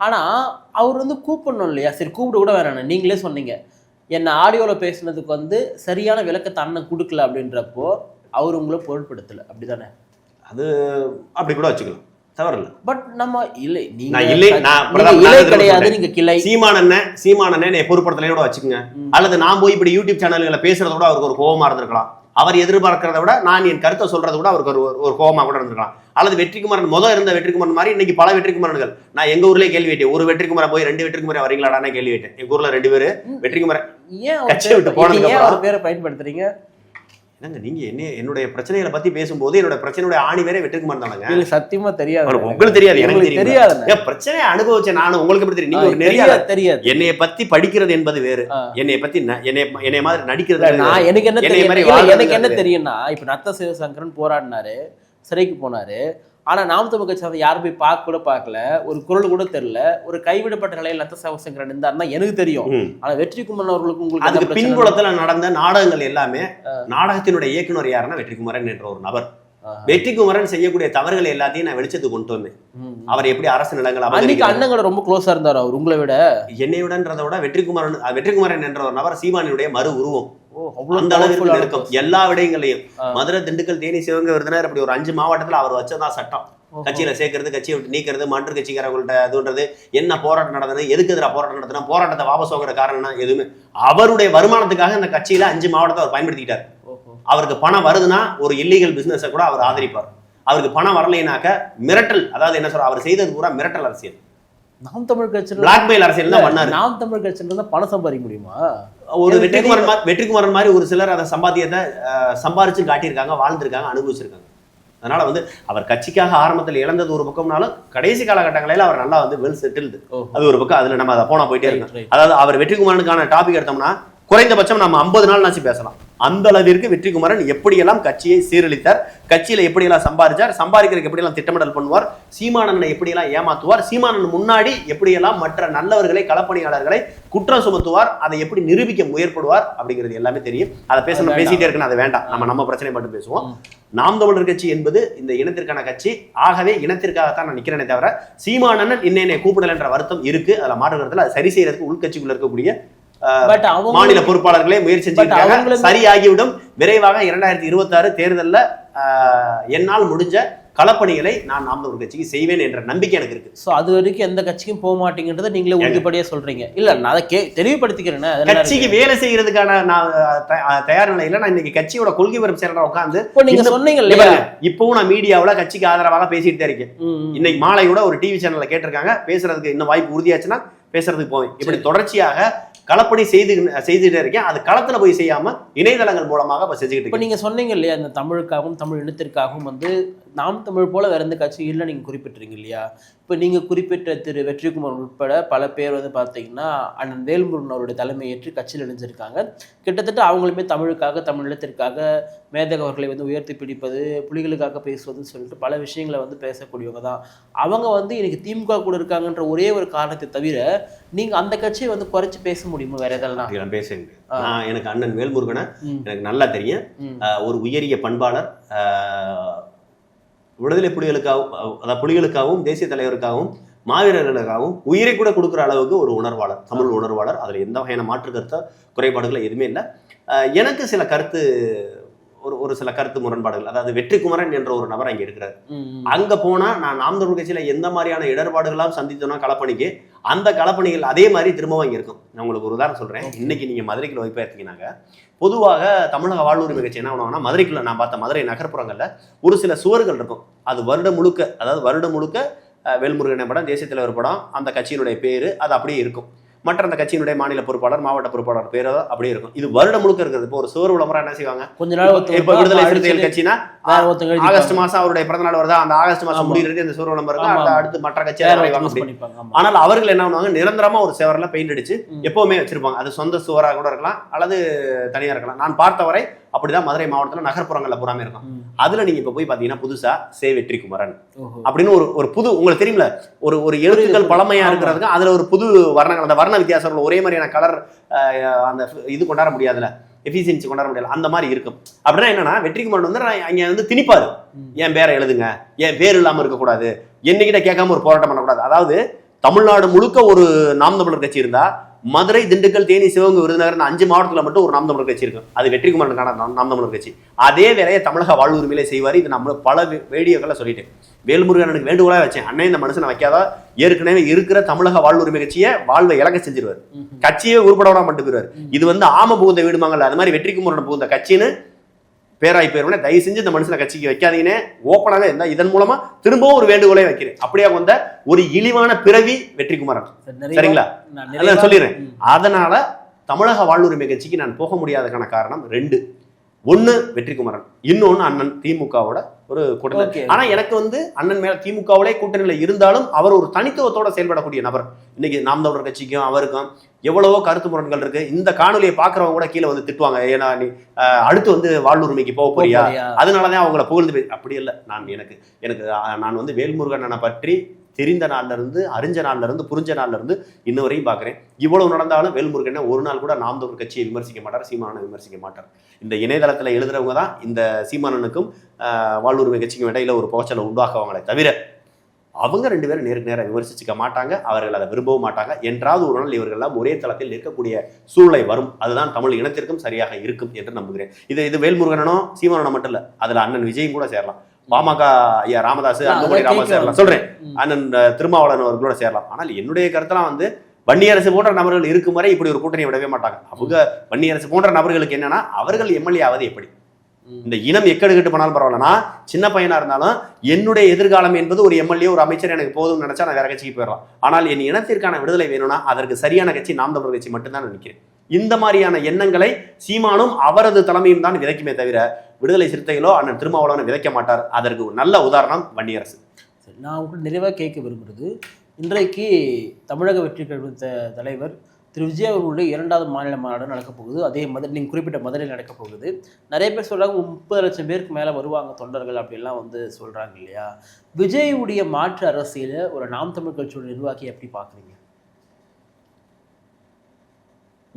ம், ம், ம். ஆனா அவர் வந்து கூப்பிடணும் இல்லையா? சரி கூப்பிட கூட வேணாம் நீங்களே சொன்னீங்க. என்ன ஆடியோல பேசுனதுக்கு வந்து சரியான விளக்கத்தை அண்ணன் கொடுக்கல அப்படின்றப்போ அவர் உங்களை பொருட்படுத்தல. அப்படிதானே? அப்படி கூட வச்சுக்கலாம். தவறில்ல. பட் நம்ம இல்லை நீங்க இல்லை, நான் கிடையாது. நீங்க கிளை. சீமானண்ண சீமானண்ணே என்னை பொறுப்படுத்தலையோட வச்சுக்கோங்க. அல்லது நான் போய் இப்படி யூடியூப் சேனல்களை பேசுறத கூட அவருக்கு ஒரு கோவமா இருந்திருக்கலாம். அவர் எதிர்பார்க்கிறத விட நான் என் கருத்தை சொல்றதை விட அவருக்கு ஒரு ஒரு கோபமா கூட இருந்திருக்கலாம். அல்லது வெற்றிக்குமரன் முத இருந்த வெற்றிக்குமரன் மாதிரி இன்னைக்கு பல வெற்றிக்குமரன்கள். நான் எங்க ஊர்லயே கேள்வி கேட்டேன். ஒரு வெற்றிக்குமரன் போய் ரெண்டு வெற்றிக்குமரன் வரீங்களாடான்னு கேள்வி கேட்டேன். எங்க ஊர்ல ரெண்டு பேரு வெற்றிக்குமரன் கட்சியை விட்டு போனதுக்கு பேரை பயன்படுத்துறீங்க? என்னங்க நீங்க என்ன என்னுடைய பிரச்சனைகளை பத்தி பேசும்போது என்னோட பிரச்சனையுடைய ஆணி வேற வெற்றிக்குமரன் தானங்க எனக்கு சத்தியமா தெரியாது. உங்களுக்கு தெரியாது எனக்கு. ஏன் பிரச்சனையை அனுபவிச்சேன் நானும் உங்களுக்கு எப்படி தெரியும்? நீங்க ஒரு நிறைய தெரியாது தெரியாது. என்னைய பத்தி படிக்கிறது என்பது வேறு. என்னைய பத்தி ந- என்னைய என்னைய மாதிரி நடிக்கிறது இல்ல. நான் எனக்கு என்ன தெரியும்? இல்ல, எனக்கு என்ன. தெரியும்னா இப்ப நத்த சிவசங்கரன் போராடினாரு சிறைக்கு போனாரு. ஆனா நாம் தமிழ் கட்சி அதை யாரும் போய் பார்க்க கூட பார்க்கல ஒரு குரல் கூட தெரியல ஒரு கைவிடப்பட்ட நிலையில் நத்த சிவசங்கரன் இருந்தாருன்னா எனக்கு தெரியும் ம். ஆனா வெற்றி குமரன் அவர்களுக்கு உங்களுக்கு என்ன அதுக்கு? பின்புலத்துல நடந்த நாடகங்கள் எல்லாமே நாடகத்தினுடைய இயக்குனர் யாருன்னா வெற்றிக்குமரன் என்ற ஒரு நபர். வெற்றிக்குமரன் செய்யக்கூடிய தவறுகள் எல்லாத்தையும் நான் வெளிச்சத்துக்கு கொண்டு வந்தேன். அவர் எப்படி அரசு நிலங்கள் அன்னைக்கு. அண்ணங்கள ரொம்ப க்ளோஸா இருந்தாரு அவர் உங்களை விட என்னையுடன்றதை விட வெற்றிக்குமரன் வெற்றிக்குமரன் என்ற ஒரு நபர் சீமானியுடைய மறு உருவம் அந்த அளவிற்கு நெருக்கம். எல்லா விடயங்களையும். மதுரை திண்டுக்கல் தேனி சிவகங்கை விருதுநகர் அப்படி ஒரு அஞ்சு மாவட்டத்துல அவர் வச்சதான் சட்டம். கட்சியில சேர்க்கறது கட்சியை விட்டு நீக்கிறது மாற்று கட்சிக்காரங்கள்ட்ட இதுன்றது என்ன போராட்டம் நடந்தது எதுக்கு எதிராக போராட்டம் நடத்தினா போராட்டத்தை வாபஸ் வாங்குற காரணம்? எதுவுமே அவருடைய வருமானத்துக்காக இந்த கட்சியில அஞ்சு மாவட்டத்தை அவர் பயன்படுத்திக்கிட்டார். அவருக்கு பணம் வருதுன்னா ஒரு இல்லீகல் பிசினஸை கூட அவர் ஆதரிப்பார் அவருக்கு பணம் வரலைனாக்க மிரட்டல் அதாவது என்ன சொல்ற அவர் செய்தது பூரா மிரட்டல் அரசியல் நாம் தமிழ் கட்சியில பிளாக்மெயில் அரசியல் தான் பண்ணாரு நாம் தமிழ் கட்சியில இருந்தா பணம் சம்பாதிக்க முடியுமா ஒரு வெற்றிக்குமரன் மாதிரி வெற்றிக்குமரன் மாதிரி ஒரு சிலர் அதை சம்பாத்தியத்தை சம்பாரிச்சு காட்டியிருக்காங்க வாழ்ந்திருக்காங்க அனுபவிச்சிருக்காங்க. அதனால வந்து அவர் கட்சிக்காக ஆரம்பத்தில் இழந்தது ஒரு பக்கம்னாலும் கடைசி காலகட்டங்களில் அவர் நல்லா வந்து வெல் செட்டில்டு. அது ஒரு பக்கம் அதுல நம்ம அதை போனா போயிட்டே இருக்கோம். அதாவது அவர் வெற்றிக்குமரனுக்கான டாபிக் எடுத்தோம்னா குறைந்தபட்சம் நம்ம ஐம்பது நாள் நாச்சு பேசலாம். அந்த அளவிற்கு வெற்றிக்குமரன் எப்படியெல்லாம் கட்சியை சீரழித்தார் கட்சியில எப்படியெல்லாம் சம்பாதிச்சார் சம்பாதிக்கிறதுக்கு எப்படியெல்லாம் திட்டமிடல் பண்ணுவார் சீமானனை எப்படியெல்லாம் ஏமாத்துவார் சீமானன் முன்னாடி எப்படியெல்லாம் மற்ற நல்லவர்களை களப்பணியாளர்களை குற்றம் சுமத்துவார் அதை எப்படி நிரூபிக்க முயற்படுவார் அப்படிங்கிறது எல்லாமே தெரியும். அதை பேசணும் வேண்டாம். பேசிட்டே இருக்கணும் அது வேண்டாம். நம்ம நம்ம பிரச்சனை மட்டும் பேசுவோம். நாம் தமிழர் கட்சி என்பது இந்த இனத்திற்கான கட்சி. ஆகவே இனத்திற்காகத்தான் நான் நிக்கிறேனே தவிர சீமானன் இன்னை கூப்பிடல என்ற வருத்தம் இருக்கு. அதுல மாற்றுக்கிறதுல அதை சரி செய்யறதுக்கு உள்கட்சிக்குள்ள இருக்கக்கூடிய மாநில பொறுப்பாளர்களே முயற்சி செஞ்சிருக்காங்க. அவங்களுமே- சரியாகிவிடும். விரைவாக இரண்டாயிரத்தி இருபத்தி ஆறு தேர்தலில் என்னால் முடிஞ்ச களப்பணிகளை நான் நாம் தமிழர் கட்சிக்கு செய்வேன் என்ற நம்பிக்கை எனக்கு இருக்கு. சோ அது வரைக்கும் எந்த கட்சிக்கும் போக மாட்டீங்கன்றதை நீங்களே உறுதிப்படியா சொல்றீங்க. இல்ல நான் அதை கே தெளிவுபடுத்திக்கிறேன். கட்சிக்கு வேலை செய்யறதுக்கான நான் தயார் நிலையில நான் இன்னைக்கு கட்சியோட கொள்கை பரப்பு செயலராக உட்காந்து இப்போ நீங்க சொன்னீங்க இல்லையா இப்பவும் நான் மீடியாவுல கட்சிக்கு ஆதரவாக பேசிட்டு தான் இருக்கேன். இன்னைக்கு மாலையோட ஒரு டிவி சேனல்ல கேட்டிருக்காங்க. பேசுறதுக்கு இன்னும் வாய்ப்பு உறுதியாச்சுன்னா பேசுறதுக்கு போவேன். இப்படி தொடர்ச்சியாக களப்பணி செய்து செய்துட்டே இருக்கேன். அது களத்துல போய் செய்யாம இணையதளங்கள் மூலமாக இப்ப செஞ்சுக்கிட்டு இப்போ இருக்கேன். நீங்க சொன்னீங்க இல்லையா இந்த தமிழுக்காகவும் தமிழ் இனத்திற்காகவும் வந்து நாம் தமிழ் போல வேற எந்த கட்சியும் இல்லை நீங்க குறிப்பிட்டிருங்க இல்லையா? இப்போ நீங்க குறிப்பிட்ட திரு வெற்றிக்குமார் உட்பட பல பேர் வந்து பார்த்தீங்கன்னா அண்ணன் வேல்முருகன் அவருடைய தலைமை ஏற்று கட்சியில் இணைஞ்சிருக்காங்க. கிட்டத்தட்ட அவங்களுமே தமிழுக்காக தமிழ் இனத்திற்காக மேதகவர்களை வந்து உயர்த்தி பிடிப்பது புலிகளுக்காக பேசுவதுன்னு சொல்லிட்டு பல விஷயங்களை வந்து பேசக்கூடியவங்க தான். அவங்க வந்து இன்னைக்கு திமுக கூட இருக்காங்கன்ற ஒரே ஒரு காரணத்தை தவிர நீங்க அந்த கட்சியை வந்து குறைச்சு பேச முடியுமா? வேற எதெல்லாம். நான் எனக்கு அண்ணன் வேல்முருகனை எனக்கு நல்லா தெரியும். ஒரு உயரிய பண்பாளர். விடுதலை புலிகளுக்காகவும் அதாவது புலிகளுக்காகவும் தேசிய தலைவருக்காகவும் மாவீரர்களுக்காகவும் உயிரை கூட கொடுக்குற அளவுக்கு ஒரு உணர்வாளர் தமிழ் உணர்வாளர். அதில் எந்த வகையான மாற்று கருத்தோ குறைபாடுகளோ எதுவுமே இல்லை. எனக்கு சில கருத்து ஒரு ஒரு சில கருத்து முரண்பாடுகள் அதாவது வெற்றிக்குமரன் என்ற ஒரு நபர் அங்கே இருக்கிறார். அங்க போனா நான் நாம் தமிழ் கட்சியில எந்த மாதிரியான இடர்பாடுகளாம் சந்தித்தோம்னா களப்பணிக்கு அந்த களப்பணிகள் அதே மாதிரி திரும்பவும் இங்க இருக்கும். நான் உங்களுக்கு ஒரு உதாரணம் சொல்றேன். இன்னைக்கு நீங்க மதுரைக்குள்ள வைப்பா இருக்கீங்கன்னாங்க பொதுவாக தமிழக வாழ்வுரிமை கட்சி என்ன பண்ணுவாங்கன்னா மதுரைக்குள்ள நான் பார்த்த மதுரை நகர்ப்புறங்கள்ல ஒரு சில சுவர்கள் இருக்கும். அது வருடம் முழுக்க அதாவது வருடம் முழுக்க வேல்முருகன் படம் தேசிய தலைவர் படம் அந்த கட்சியினுடைய பேரு அது அப்படியே இருக்கும். மற்ற அந்த கட்சியினுடைய மாநில பொறுப்பாளர் மாவட்ட பொறுப்பாளர் பேரோ அப்படியே இருக்கும். இது வருடம் முழுக்க இருக்கிறது இப்போ ஒரு சுவர் விளம்பரம் என்ன செய்வாங்க? கொஞ்ச நாள் இப்ப விடுதலை சிறுத்தைகள் கட்சினா. ஆகஸ்ட் மாசம் அவருடைய பிறந்த நாள் வருதா? அந்த ஆகஸ்ட் மாசம். முடிகிறது இந்த சூரிய விளம்பரம் அடுத்த மற்ற கட்சி வேற வரைவாங்க ஒருத்தங்க அப்படி. பண்ணிப்பாங்க. ஆமா. ஆனால் அவர்கள் என்ன பண்ணுவாங்க? நிரந்தரமா ஒரு சேவரில் பெயிண்ட் அடிச்சு. எப்பவுமே வச்சிருப்பாங்க. அது சொந்த சுவரா கூட இருக்கலாம். அல்லது தனியா இருக்கலாம். நான் பார்த்த வரை அப்படிதான் மதுரை மாவட்டத்துல நகர்ப்புறங்கள்ல புறாமே இருக்கும். அதுல நீங்க இப்ப போய் பாத்தீங்கன்னா புதுசா சே வெற்றி குமரன் ஓஹோ. அப்படின்னு ஒரு ஒரு புது உங்களுக்கு தெரியுமில ஒரு ஒரு எழுத்துக்கள். பழமையா. இருக்கிறதுக்கு அதுல ஒரு புது வர்ணங்கள் அந்த வர்ண வித்தியாசங்கள் ஒரே மாதிரியான கலர் அந்த இது கொண்டாட முடியாதுல எஃபிஷியன்சி கொண்டாட முடியல அந்த மாதிரி இருக்கும் அப்படின்னா என்னன்னா வெற்றிக்குமரன் வந்து அங்க வந்து திணிப்பாரு. என் பேரை எழுதுங்க என் பேர் இல்லாம இருக்கக்கூடாது என்னைக்கிட்ட கேட்காம ஒரு போராட்டம் பண்ணக்கூடாது அதாவது தமிழ்நாடு முழுக்க ஒரு நாம் தமிழர் கட்சி இருந்தா மதுரை திண்டுக்கல் தேனி சிவகங்கை விருதுநகர் அஞ்சு மாவட்டத்துல மட்டும் ஒரு நாம் தமிழர் கட்சி இருக்கும் அது வெற்றிக்குமரனுக்கான நாம் தமிழர் கட்சி. அதே வேலையை தமிழக வாழ்வுரிமையிலே செய்வார். இது நம்ம பல வீடியோக்களை சொல்லிட்டேன் வேல்முருகன் எனக்கு வேண்டுகோளா வச்சேன். அண்ணன் இந்த மனுஷனை வைக்காதா? ஏற்கனவே இருக்கிற தமிழக வாழ்வுரிமை கட்சியை வாழ்வை இழக்க செஞ்சிருவார். கட்சியே உருப்பட விடாம பண்ணிட்டு போயிருவார். இது வந்து ஆம புகுந்த வீடுமாங்கல்ல. அது மாதிரி வெற்றிக்குமரன் புகுந்த கட்சின்னு பேராய் பேருவனே தயவு செஞ்சு இந்த மனுஷனை கட்சிக்கு வைக்காதீங்கன்னு ஓப்பனாகவே இருந்தால் இதன் மூலமா திரும்பவும் ஒரு வேண்டுகோளை வைக்கிறேன். அப்படியே வந்த ஒரு இழிவான பிறவி வெற்றிக்குமாரன் சரிங்களா? நான் சொல்லிடுறேன். அதனால தமிழக வாழ்வுரிமை கட்சிக்கு நான் போக முடியாததுக்கான காரணம் ரெண்டு. ஒண்ணு வெற்றிக்குமரன் இன்னொன்னு அண்ணன் திமுகவோட ஒரு கூட்டணி. ஆனா எனக்கு வந்து அண்ணன் மேல திமுகவோட கூட்டணியில இருந்தாலும் அவர் ஒரு தனித்துவத்தோட செயல்படக்கூடிய நபர் இன்னைக்கு நாம் தமிழர் கட்சிக்கும் அவருக்கும் எவ்வளவோ கருத்து முரண்கள் இருக்கு இந்த காணொலியை பாக்குறவங்க கூட கீழே வந்து திட்டுவாங்க ஏன்னா நீ அடுத்து வந்து வாழ்வுரிமைக்கு போக போறியா? அதனாலதான் அவங்கள புகழ்ந்து அப்படி இல்லை நான் எனக்கு எனக்கு நான் வந்து வேல்முருகனை பற்றி தெரிந்த நாள்ல இருந்து அறிஞ்ச நாள்ல இருந்து புரிஞ்ச நாள்ல இருந்து இன்ன வரையும் பார்க்குறேன். இவ்வளவு நடந்தாலும் வேல்முருகனை ஒரு நாள் கூட நாம் தமிழ் கட்சியை விமர்சிக்க மாட்டார் சீமானனை விமர்சிக்க மாட்டார். இந்த இணையதளத்தில் எழுதுறவங்க தான் இந்த சீமானனுக்கும் வாழ்வுரிமை கட்சிக்கும் இடையில ஒரு புகச்சலை உண்டாக்குவாங்களே தவிர அவங்க ரெண்டு பேரும் நேருக்கு நேரம் விமர்சிச்சுக்க மாட்டாங்க அவர்கள் அதை விரும்பவும் மாட்டாங்க. என்றாவது ஒரு நாள் இவர்கள் எல்லாம் ஒரே தளத்தில் நிற்கக்கூடிய சூழ்நிலை வரும். அதுதான் தமிழ் இனத்திற்கும் சரியாக இருக்கும் என்று நம்புகிறேன். இது இது வேல்முருகனோ சீமானனோ மட்டும் இல்லை அதில் அண்ணன் விஜயும் கூட சேரலாம். பாமக ஐயா ராமதாஸ் அன்புமணி ராமதாஸ் சேரலாம் சொல்றேன். அண்ணன் திருமாவளவன் அவர்களோட சேரலாம். ஆனால் என்னுடைய கருத்தெல்லாம் வந்து வன்னியரசு போன்ற நபர்கள் இருக்கும் வரை இப்படி ஒரு கூட்டணி விடவே மாட்டாங்க. அவங்க வன்னியரசு போன்ற நபர்களுக்கு என்னன்னா அவர்கள் எம்எல்ஏ ஆவது எப்படி. இந்த இனம் எக்கடு கெட்டு போனாலும் பரவாயில்ல. நான் சின்ன பையனா இருந்தாலும் என்னுடைய எதிர்காலம் என்பது ஒரு எம்எல்ஏ ஒரு அமைச்சர் எனக்கு போதும்னு நினைச்சா நான் வேற கட்சிக்கு போயிடலாம். ஆனால் என் இனத்திற்கான விடுதலை வேணும்னா அதற்கு சரியான கட்சி நாம் தமிழர் கட்சி மட்டும்தான் நான் நினைக்கிறேன். இந்த மாதிரியான எண்ணங்களை சீமானும் அவரது தலைமையும் தான் விதைக்குமே தவிர விடுதலை சிறுத்தைகளோ அண்ணன் திருமாவளவனை விதைக்க மாட்டார். அதற்கு ஒரு நல்ல உதாரணம் வன்னியரசு. சரி, நான் உங்களுக்கு நிறைவாக கேட்க விரும்புகிறது இன்றைக்கு தமிழக வெற்றி கழக த- தலைவர் திரு. விஜய் அவர்களுடைய இரண்டாவது மாநில மாநாடு நடக்கப் போகுது. அதே மதுரை நீங்கள் குறிப்பிட்ட மதுரையில் நடக்கப் போகுது. நிறைய பேர் சொல்கிறாங்க முப்பது லட்சம் பேருக்கு மேலே வருவாங்க தொண்டர்கள் அப்படிலாம் வந்து சொல்கிறாங்க இல்லையா? விஜயுடைய மாற்று அரசியலை ஒரு நாம் தமிழ் கட்சியோட நிர்வாகி எப்படி பார்க்குறீங்க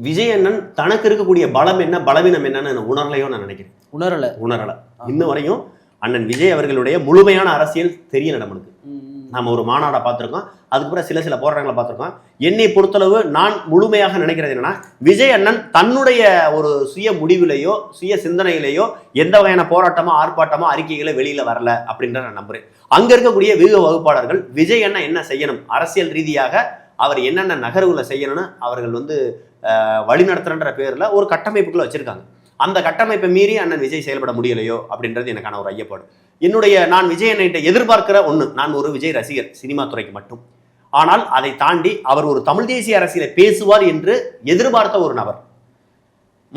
விஜய் அண்ணன் தனக்கு இருக்கக்கூடிய பலம் என்ன பலவீனம் என்னன்னு உணரலையோ நான் நினைக்கிறேன். உணரலை. உணரல. இன்ன வரையும் அண்ணன் விஜய் அவர்களுடைய முழுமையான அரசியல் தெரியல நம்மளுக்கு. நாம ஒரு மாநாடை பார்த்துருக்கோம். அதுக்கப்புறம் சில சில போராட்டங்களை பார்த்துருக்கோம். என்னை பொறுத்தளவு நான் முழுமையாக நினைக்கிறது என்னன்னா விஜய் அண்ணன் தன்னுடைய ஒரு சுய முடிவிலேயோ சுய சிந்தனையிலேயோ எந்த வகையான போராட்டமோ ஆர்ப்பாட்டமோ அறிக்கைகளோ வெளியில வரல அப்படின்ற நான் நம்புறேன். அங்க இருக்கக்கூடிய வியூக வகுப்பாளர்கள் விஜய் அண்ணன் என்ன செய்யணும்? அரசியல் ரீதியாக அவர் என்னென்ன நகர்வுகளை செய்யணும்னு அவர்கள் வந்து வழிநடத்துறன்ற பேரில் ஒரு கட்டமைப்புக்குள்ளே வச்சிருக்காங்க. அந்த கட்டமைப்பை மீறி அண்ணன் விஜய் செயல்பட முடியலையோ அப்படின்றது எனக்கான ஒரு ஐயப்பாடு. என்னுடைய நான் விஜய் அண்ணன்கிட்ட எதிர்பார்க்கிற ஒன்று நான் ஒரு விஜய் ரசிகர் சினிமா துறைக்கு மட்டும். ஆனால் அதை தாண்டி அவர் ஒரு தமிழ் தேசிய அரசியலை பேசுவார் என்று எதிர்பார்த்த ஒரு நபர்.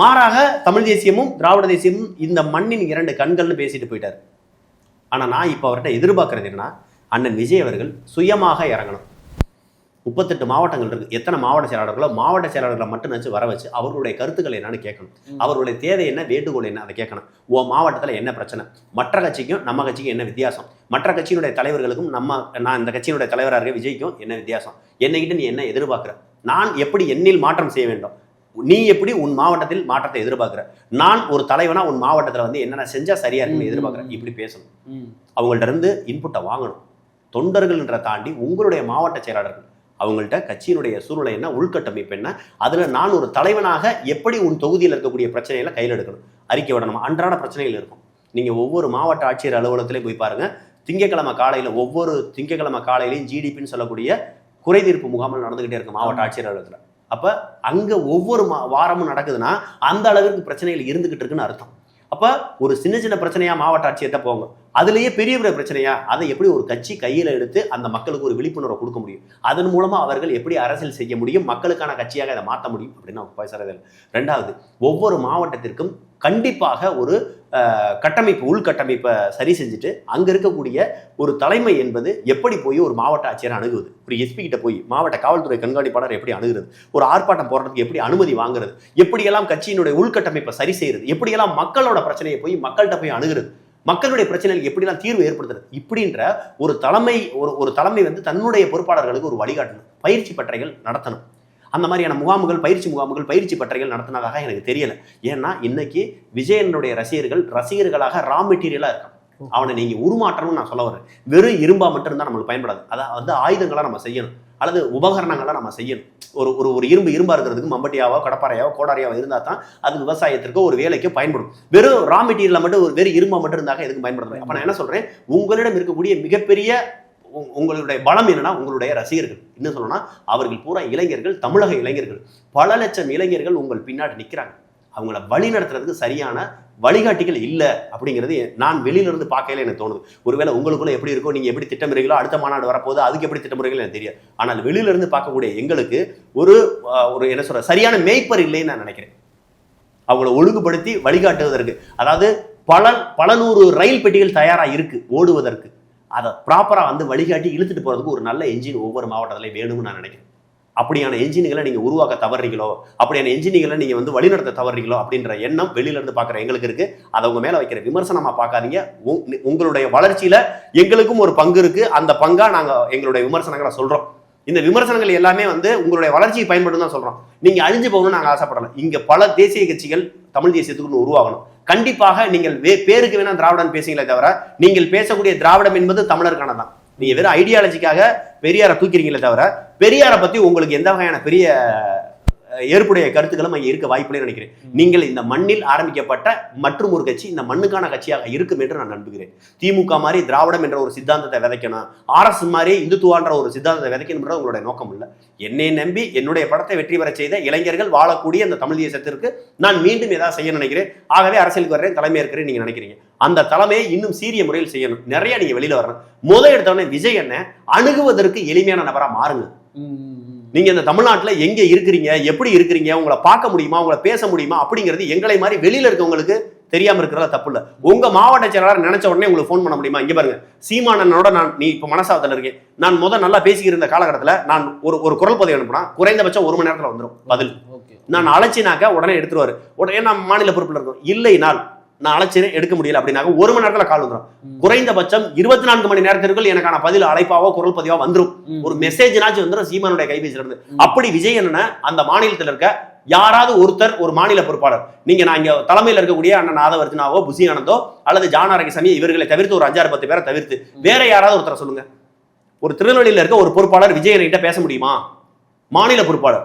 மாறாக தமிழ் தேசியமும் திராவிட தேசியமும் இந்த மண்ணின் இரண்டு கண்கள்னு பேசிட்டு போயிட்டார். ஆனால் நான் இப்போ அவர்கிட்ட எதிர்பார்க்கறது என்னன்னா அண்ணன் விஜய் அவர்கள் சுயமாக இறங்கணும். முப்பத்தெட்டு மாவட்டங்கள் இருக்கு. எத்தனை மாவட்ட செயலாளர்களோ மாவட்ட செயலாளர்களை மட்டும் நினச்சி வர வச்சு அவர்களுடைய கருத்துக்களை என்னன்னு கேட்கணும். அவர்களுடைய தேவை என்ன வேண்டுகோள் என்ன அதை கேட்கணும். ஓ மாவட்டத்தில் என்ன பிரச்சனை? மற்ற கட்சிக்கும் நம்ம கட்சிக்கும் என்ன வித்தியாசம்? மற்ற கட்சியினுடைய தலைவர்களுக்கும் நம்ம நான் இந்த கட்சியினுடைய தலைவராக இருக்க விஜய்க்கும் என்ன வித்தியாசம்? என்னைக்கிட்ட நீ என்ன எதிர்பார்க்குற? நான் எப்படி என்னில் மாற்றம் செய்ய வேண்டும்? நீ எப்படி உன் மாவட்டத்தில் மாற்றத்தை எதிர்பார்க்குற? நான் ஒரு தலைவனா உன் மாவட்டத்தில் வந்து என்னென்ன செஞ்சா சரியா இருக்குன்னு எதிர்பார்க்குறேன். இப்படி பேசணும். அவங்கள்ட்ட இருந்து இன்புட்டை வாங்கணும். தொண்டர்கள்ன்ற தாண்டி உங்களுடைய மாவட்ட செயலாளர்கள் அவங்கள்ட்ட கட்சியினுடைய சூழ்நிலை என்ன உள்கட்டமைப்பு என்ன அதுல நான் ஒரு தலைவனாக எப்படி உன் தொகுதியில் இருக்கக்கூடிய பிரச்சனைகளை கையில் எடுக்கணும்? அறிக்கை விடணும் அன்றாட பிரச்சனைகள் இருக்கும். நீங்க ஒவ்வொரு மாவட்ட ஆட்சியர் அலுவலகத்திலையும் போய் பாருங்க. திங்கக்கிழமை காலையில ஒவ்வொரு திங்கக்கிழமை காலையிலையும் ஜிடிபின்னு சொல்லக்கூடிய குறைதீர்ப்பு முகாமல் நடந்துகிட்டே இருக்கு மாவட்ட ஆட்சியர் அலுவலகத்துல. அப்ப அங்க ஒவ்வொரு மா- வாரமும் நடக்குதுன்னா அந்த அளவிற்கு பிரச்சனைகள் இருந்துகிட்டு இருக்குன்னு அர்த்தம். அப்ப ஒரு சின்ன சின்ன பிரச்சனையா மாவட்ட ஆட்சியர்கிட்ட போங்க. அதுலேயே பெரிய பெரிய பிரச்சனையா? அதை எப்படி ஒரு கட்சி கையில் எடுத்து அந்த மக்களுக்கு ஒரு விழிப்புணர்வை கொடுக்க முடியும்? அதன் மூலமாக அவர்கள் எப்படி அரசியல் செய்ய முடியும்? மக்களுக்கான கட்சியாக அதை மாற்ற முடியும்? அப்படின்னு அவங்க பேசுறது ரெண்டாவது ஒவ்வொரு மாவட்டத்திற்கும் கண்டிப்பாக ஒரு கட்டமைப்பு உள்கட்டமைப்பை சரி செஞ்சுட்டு அங்கே இருக்கக்கூடிய ஒரு தலைமை என்பது எப்படி போய் ஒரு மாவட்ட ஆட்சியரை அணுகுவது? ஒரு எஸ்பி கிட்ட போய் மாவட்ட காவல்துறை கண்காணிப்பாளர் எப்படி அணுகுறது? ஒரு ஆர்ப்பாட்டம் போடுறதுக்கு எப்படி அனுமதி வாங்குறது? எப்படியெல்லாம் கட்சியினுடைய உள்கட்டமைப்பை சரி செய்யறது எப்படியெல்லாம் மக்களோட பிரச்சனையை போய் மக்கள்கிட்ட போய் அணுகுறது? மக்களுடைய பிரச்சனைகளுக்கு எப்படிலாம் தீர்வு ஏற்படுத்துறது? இப்படின்ற ஒரு தலைமை ஒரு ஒரு தலைமை வந்து தன்னுடைய பொறுப்பாளர்களுக்கு ஒரு வழிகாட்டணும். பயிற்சி பட்டறைகள் நடத்தணும். அந்த மாதிரியான முகாமுகள் பயிற்சி முகாமுகள் பயிற்சி பட்டறைகள் நடத்தினதாக எனக்கு தெரியல. ஏன்னா இன்னைக்கு விஜயனுடைய ரசிகர்கள் ரசிகர்களாக ரா மெட்டீரியலா இருக்கான் அவனை நீங்க உருமாற்றணும்னு நான் சொல்ல வரேன். வெறும் இரும்பா மட்டும் இருந்தா நம்மளுக்கு பயன்படாது. அதான் வந்து ஆயுதங்களா நம்ம செய்யணும். அல்லது உபகரணங்களை நம்ம செய்யணும். ஒரு ஒரு ஒரு இரும்பு இரும்பா இருக்கிறதுக்கு மம்பட்டியாவோ கடப்பாறையாவோ கோடாரியாவோ இருந்தா தான் அது விவசாயத்திற்கோ ஒரு வேலைக்கோ பயன்படும். வெறும் ரா மெட்டீரியல் மட்டும் ஒரு வெறும் இரும்பா மட்டும் இருந்தாக எதுக்கு பயன்படுறது அப்ப நான் என்ன சொல்றேன்? உங்களிடம் இருக்கக்கூடிய மிகப்பெரிய உ- உங்களுடைய பலம் என்னன்னா உங்களுடைய ரசிகர்கள். இன்னும் சொல்லணும்னா அவர்கள் பூரா இளைஞர்கள் தமிழக இளைஞர்கள். பல லட்சம் இளைஞர்கள் உங்கள் பின்னாடி நிற்கிறாங்க அவங்கள வழி நடத்துறதுக்கு சரியான வழிகாட்டிகள் இல்லை அப்படிங்கிறது நான் வெளியிலிருந்து பார்க்கையில எனக்கு தோணுது. ஒருவேளை உங்களுக்குள்ள எப்படி இருக்கோ நீங்க எப்படி திட்டமிடுறீங்களோ அடுத்த மாநாடு வரப்போகுது அதுக்கு எப்படி திட்டமிடுறீங்களோ எனக்கு தெரியாது. ஆனால் வெளியிலிருந்து பார்க்கக்கூடிய எங்களுக்கு ஒரு ஒரு என்ன சொல்ற சரியான மேய்ப்பர் இல்லைன்னு நான் நினைக்கிறேன். அவங்கள ஒழுங்குபடுத்தி வழிகாட்டுவதற்கு. அதாவது பல பல நூறு ரயில் பெட்டிகள் தயாராக இருக்கு ஓடுவதற்கு. அதை ப்ராப்பராக வந்து வழிகாட்டி இழுத்துட்டு போகிறதுக்கு ஒரு நல்ல என்ஜின் ஒவ்வொரு மாவட்டத்திலையும் வேணும்னு நான் நினைக்கிறேன். அப்படியான என்ஜின்களை நீங்கள் உருவாக்க தவறீங்களோ அப்படியான என்ஜின்களை நீங்கள் வந்து வழிநடத்த தவறீங்களோ அப்படின்ற எண்ணம் வெளியில இருந்து பார்க்குற எங்களுக்கு இருக்குது அதை உங்கள் மேலே வைக்கிற விமர்சனமாக பார்க்காதீங்க. உங்- உங்களுடைய வளர்ச்சியில் எங்களுக்கும் ஒரு பங்கு இருக்குது அந்த பங்காக நாங்கள் எங்களுடைய விமர்சனங்களை சொல்கிறோம் இந்த விமர்சனங்கள் எல்லாமே வந்து உங்களுடைய வளர்ச்சியை பயன்படும் தான் சொல்கிறோம் நீங்கள் அழிஞ்சு போகணும்னு நாங்கள் ஆசைப்படலாம் இங்கே பல தேசிய கட்சிகள் தமிழ் தேசியத்துக்குன்னு உருவாகணும். கண்டிப்பாக நீங்கள் வே பேருக்கு வேணால் திராவிடம் பேசுங்களே தவிர நீங்கள் பேசக்கூடிய திராவிடம் என்பது தமிழருக்கான தான் நீங்கள் வெறும் ஐடியாலஜிக்காக பெரியாரை தூக்கிறீங்களே தவிர பெரியாரை பத்தி உங்களுக்கு எந்த வகையான பெரிய ஏற்புடைய கருத்துக்களும் அங்கே இருக்க வாய்ப்பில்லைன்னு நினைக்கிறேன். நீங்கள் இந்த மண்ணில் ஆரம்பிக்கப்பட்ட மற்றும் ஒரு கட்சி இந்த மண்ணுக்கான கட்சியாக இருக்கும் என்று நான் நம்புகிறேன். திமுக மாதிரி திராவிடம் என்ற ஒரு சித்தாந்தத்தை விதைக்கணும் ஆர்எஸ் மாதிரி இந்துத்துவான்ற ஒரு சித்தாந்தத்தை விதைக்கணும்ன்றது உங்களுடைய நோக்கம் இல்லை. என்னை நம்பி என்னுடைய படத்தை வெற்றி பெற செய்த இளைஞர்கள் வாழக்கூடிய அந்த தமிழ் தேசத்திற்கு நான் மீண்டும் ஏதாவது செய்ய நினைக்கிறேன். ஆகவே அரசியலுக்கு வர்றேன் தலைமை இருக்கிறேன் நீங்க நினைக்கிறீங்க. அந்த தலைமையை இன்னும் சீரிய முறையில் செய்யணும். நிறைய நீங்க வெளியில வரணும். முத எடுத்தவொடனே விஜய் என்ன அணுகுவதற்கு எளிமையான நபரா மாறுங்க. நீங்க இந்த தமிழ்நாட்டுல எங்க இருக்கிறீங்க? எப்படி இருக்கிறீங்க? உங்களை பார்க்க முடியுமா? உங்களை பேச முடியுமா? அப்படிங்கிறது எங்களை மாதிரி வெளியில இருக்கவங்களுக்கு தெரியாம இருக்கிறதா தப்பு இல்ல. உங்க மாவட்ட செயலாளர் நினைச்ச உடனே உங்களுக்கு ஃபோன் பண்ண முடியுமா? இங்க பாருங்க. சீமானனோட நான் நீ இப்ப மனசாவத்தில் இருக்கேன். நான் முத நல்லா பேசிக்கிட்டு இருந்த காலகட்டத்துல நான் ஒரு ஒரு குரல் பதிவு அனுப்புனா குறைந்தபட்சம் ஒரு மணி நேரத்துல வந்துடும் பதில். நான் அழைச்சினாக்க உடனே எடுத்துருவாரு. உடனே நான் மாநில பொறுப்புல இருக்கோம். இல்லைனால் நான் அழைச்சேன் எடுக்க முடியல அப்படின்னாக்க ஒரு மணி நேரத்துல கால் வந்துடும் குறைந்தபட்சம் இருபத்தி நான்கு மணி நேரத்திற்குள் எனக்கான பதில் அழைப்பாவோ குரல் பதிவா வந்துரும். ஒரு மெசேஜ்னாச்சும் வந்துடும் சீமானுடைய கைபேசியில இருந்து. அப்படி விஜய் என்ன அந்த மாநிலத்தில் இருக்க யாராவது ஒருத்தர் ஒரு மாநில பொறுப்பாளர். நீங்க நான் இங்க தலைமையில் இருக்கக்கூடிய அண்ணன் நாதவர்ஜனாவோ புசி ஆனந்தோ அல்லது ஜான் ஆரோக்கியசாமி இவர்களை தவிர்த்து ஒரு அஞ்சாறு பத்து பேரை தவிர்த்து வேற யாராவது ஒருத்தரை சொல்லுங்க. ஒரு திருநெல்வேலியில் இருக்க ஒரு பொறுப்பாளர் விஜய் கிட்ட பேச முடியுமா? மாநில பொறுப்பாளர்.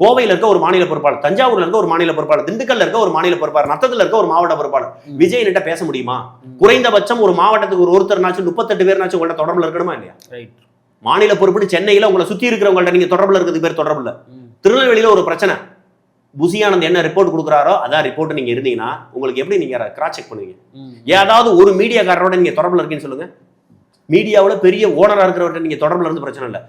கோவையில் இருக்க ஒரு மாநில பொறுப்பாளர் தஞ்சாவூர்ல இருக்க ஒரு மாநில பொறுப்பாளர் திண்டுக்கல்ல இருக்க ஒரு மாநில பொறுப்பாளர் நத்தத்துல இருக்க ஒரு மாவட்ட பொறுப்பாளர். விஜய் கிட்ட பேச முடியுமா? குறைந்தபட்சம் ஒரு மாவட்டத்துக்கு ஒரு ஒருத்தர்னாச்சும் முப்பத்தெட்டு பேர்னாச்சும் உங்கள்ட்ட தொடர்புல இருக்கணுமா இல்லையா? மாநில பொறுப்புன்னு சென்னையில உங்களை சுத்தி இருக்கிறவங்கள்ட்ட நீங்க தொடர்புல இருக்கிறதுக்கு பேர் தொடர்பு இல்ல திருநெல்வேலியில ஒரு பிரச்சனை. புசியானந்த் என்ன ரிப்போர்ட் கொடுக்குறாரோ அதான் ரிப்போர்ட் நீங்க இருந்தீங்கன்னா உங்களுக்கு எப்படி நீங்க கிராஸ் செக் பண்ணுவீங்க? ஏதாவது ஒரு மீடியாக்காரரோட நீங்க தொடர்புல இருக்கீங்கன்னு சொல்லுங்க. மீடியாவுல பெரிய ஓனரா இருக்கிறவர்கிட்ட நீங்க தொடர்புல இருந்து பிரச்சனை இல்லை.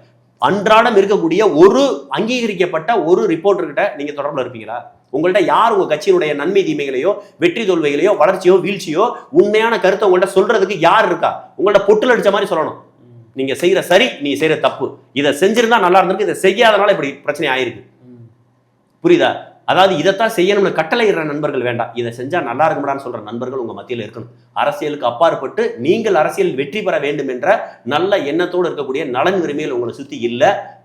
அன்றாடம் இருக்கக்கூடிய ஒரு அங்கீகரிக்கப்பட்ட ஒரு ரிப்போர்ட்டர்கிட்ட நீங்க தொடர்பில் இருப்பீங்களா? உங்கள்ட்ட யார் உங்க கட்சியினுடைய நன்மை தீமைகளையோ வெற்றி தோல்விகளையோ வளர்ச்சியோ வீழ்ச்சியோ உண்மையான கருத்தை உங்கள்ட்ட சொல்றதுக்கு யார் இருக்கா? உங்கள்ட்ட பொட்டில் அடிச்ச மாதிரி சொல்லணும். நீங்க செய்யற சரி நீ செய்யற தப்பு. இதை செஞ்சிருந்தா நல்லா இருந்திருக்கு இதை செய்யாதனால இப்படி பிரச்சனை ஆயிருக்கு. புரியுதா? அதாவது இதைத்தான் செய்யணும்னு கட்டளையிடுற நண்பர்கள் வேண்டாம். இதை செஞ்சா நல்லா இருக்கும்டான்னு சொல்ற நண்பர்கள் உங்க மத்தியில் இருக்கணும். அரசியலுக்கு அப்பாற்பட்டு நீங்கள் அரசியல் வெற்றி பெற வேண்டும் என்ற நல்ல எண்ணத்தோடு இருக்கக்கூடிய நலன் உரிமையில் உங்களை சுத்தி இல்ல.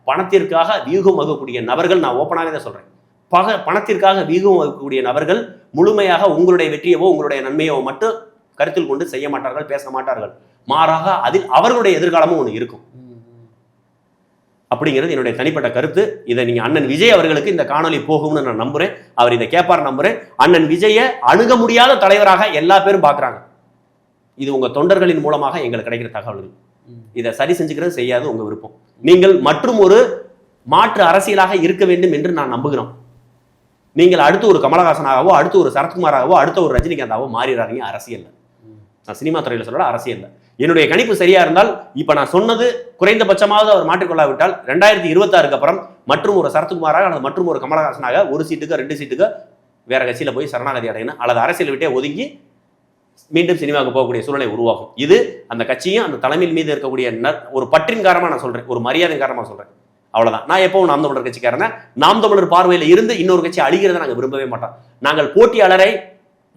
பணத்திற்காக வியூகம் வகுக்கக்கூடிய நபர்கள் நான் ஓப்பனாகவே தான் சொல்றேன். பக பணத்திற்காக வியூகம் வகுக்கக்கூடிய நபர்கள் முழுமையாக உங்களுடைய வெற்றியவோ உங்களுடைய நன்மையோ மட்டும் கருத்தில் கொண்டு செய்ய மாட்டார்கள் பேச மாட்டார்கள். மாறாக அதில் அவர்களுடைய எதிர்காலமும் ஒன்று இருக்கும். அப்படிங்கிறது என்னுடைய தனிப்பட்ட கருத்து. இதை நீங்க அண்ணன் விஜய் அவர்களுக்கு இந்த காணொளி போகும்னு நான் நம்புறேன். அவர் இதை கேட்பார் நம்புறேன். அண்ணன் விஜயை அணுக முடியாத தலைவராக எல்லா பேரும் பார்க்குறாங்க. இது உங்க தொண்டர்களின் மூலமாக எங்களுக்கு கிடைக்கிற தகவல்கள். இதை சரி செஞ்சுக்கிறது செய்யாது உங்க விருப்பம். நீங்கள் மற்றும் ஒரு மாற்று அரசியலாக இருக்க வேண்டும் என்று நான் நம்புகிறோம். நீங்கள் அடுத்து ஒரு கமலஹாசனாகவோ அடுத்து ஒரு சரத்குமாராகவோ அடுத்த ஒரு ரஜினிகாந்தாவோ மாறிடுறாங்க அரசியலில். நான் சினிமா துறையில் சொல்லல இல்லை என்னுடைய கணிப்பு சரியா இருந்தால் இப்ப நான் சொன்னது குறைந்தபட்சமாவது அவர் மாற்றிக்கொள்ளாவிட்டால் ரெண்டாயிரத்தி இருபத்தாறுக்கு அப்புறம் மற்றும் ஒரு சரத்குமாராக அல்லது மற்றும் ஒரு கமலஹாசனாக ஒரு சீட்டுக்கு ரெண்டு சீட்டுக்கு வேற கட்சியில போய் சரணாகதி அடையணும். அல்லது அரசியல் விட்டே ஒதுங்கி மீண்டும் சினிமாவுக்கு போகக்கூடிய சூழ்நிலை உருவாகும். இது அந்த கட்சியும் அந்த தலைமையில் மீது இருக்கக்கூடிய ஒரு பற்றின் காரணமா நான் சொல்றேன். ஒரு மரியாதை காரணமா சொல்றேன். அவ்வளவுதான். நான் எப்பவும் நாம் தமிழர் கட்சிக்காரன நாம் தமிழர் பார்வையில் இருந்து இன்னொரு கட்சி அழிகிறத நாங்கள் விரும்பவே மாட்டோம். நாங்கள் போட்டியாளரை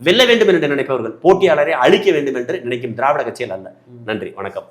வெல்ல வேண்டும் என்று நினைப்பவர்கள் போட்டியாளரை அழிக்க வேண்டும் என்று நினைக்கும் திராவிட கட்சிகள் அல்ல. நன்றி வணக்கம்.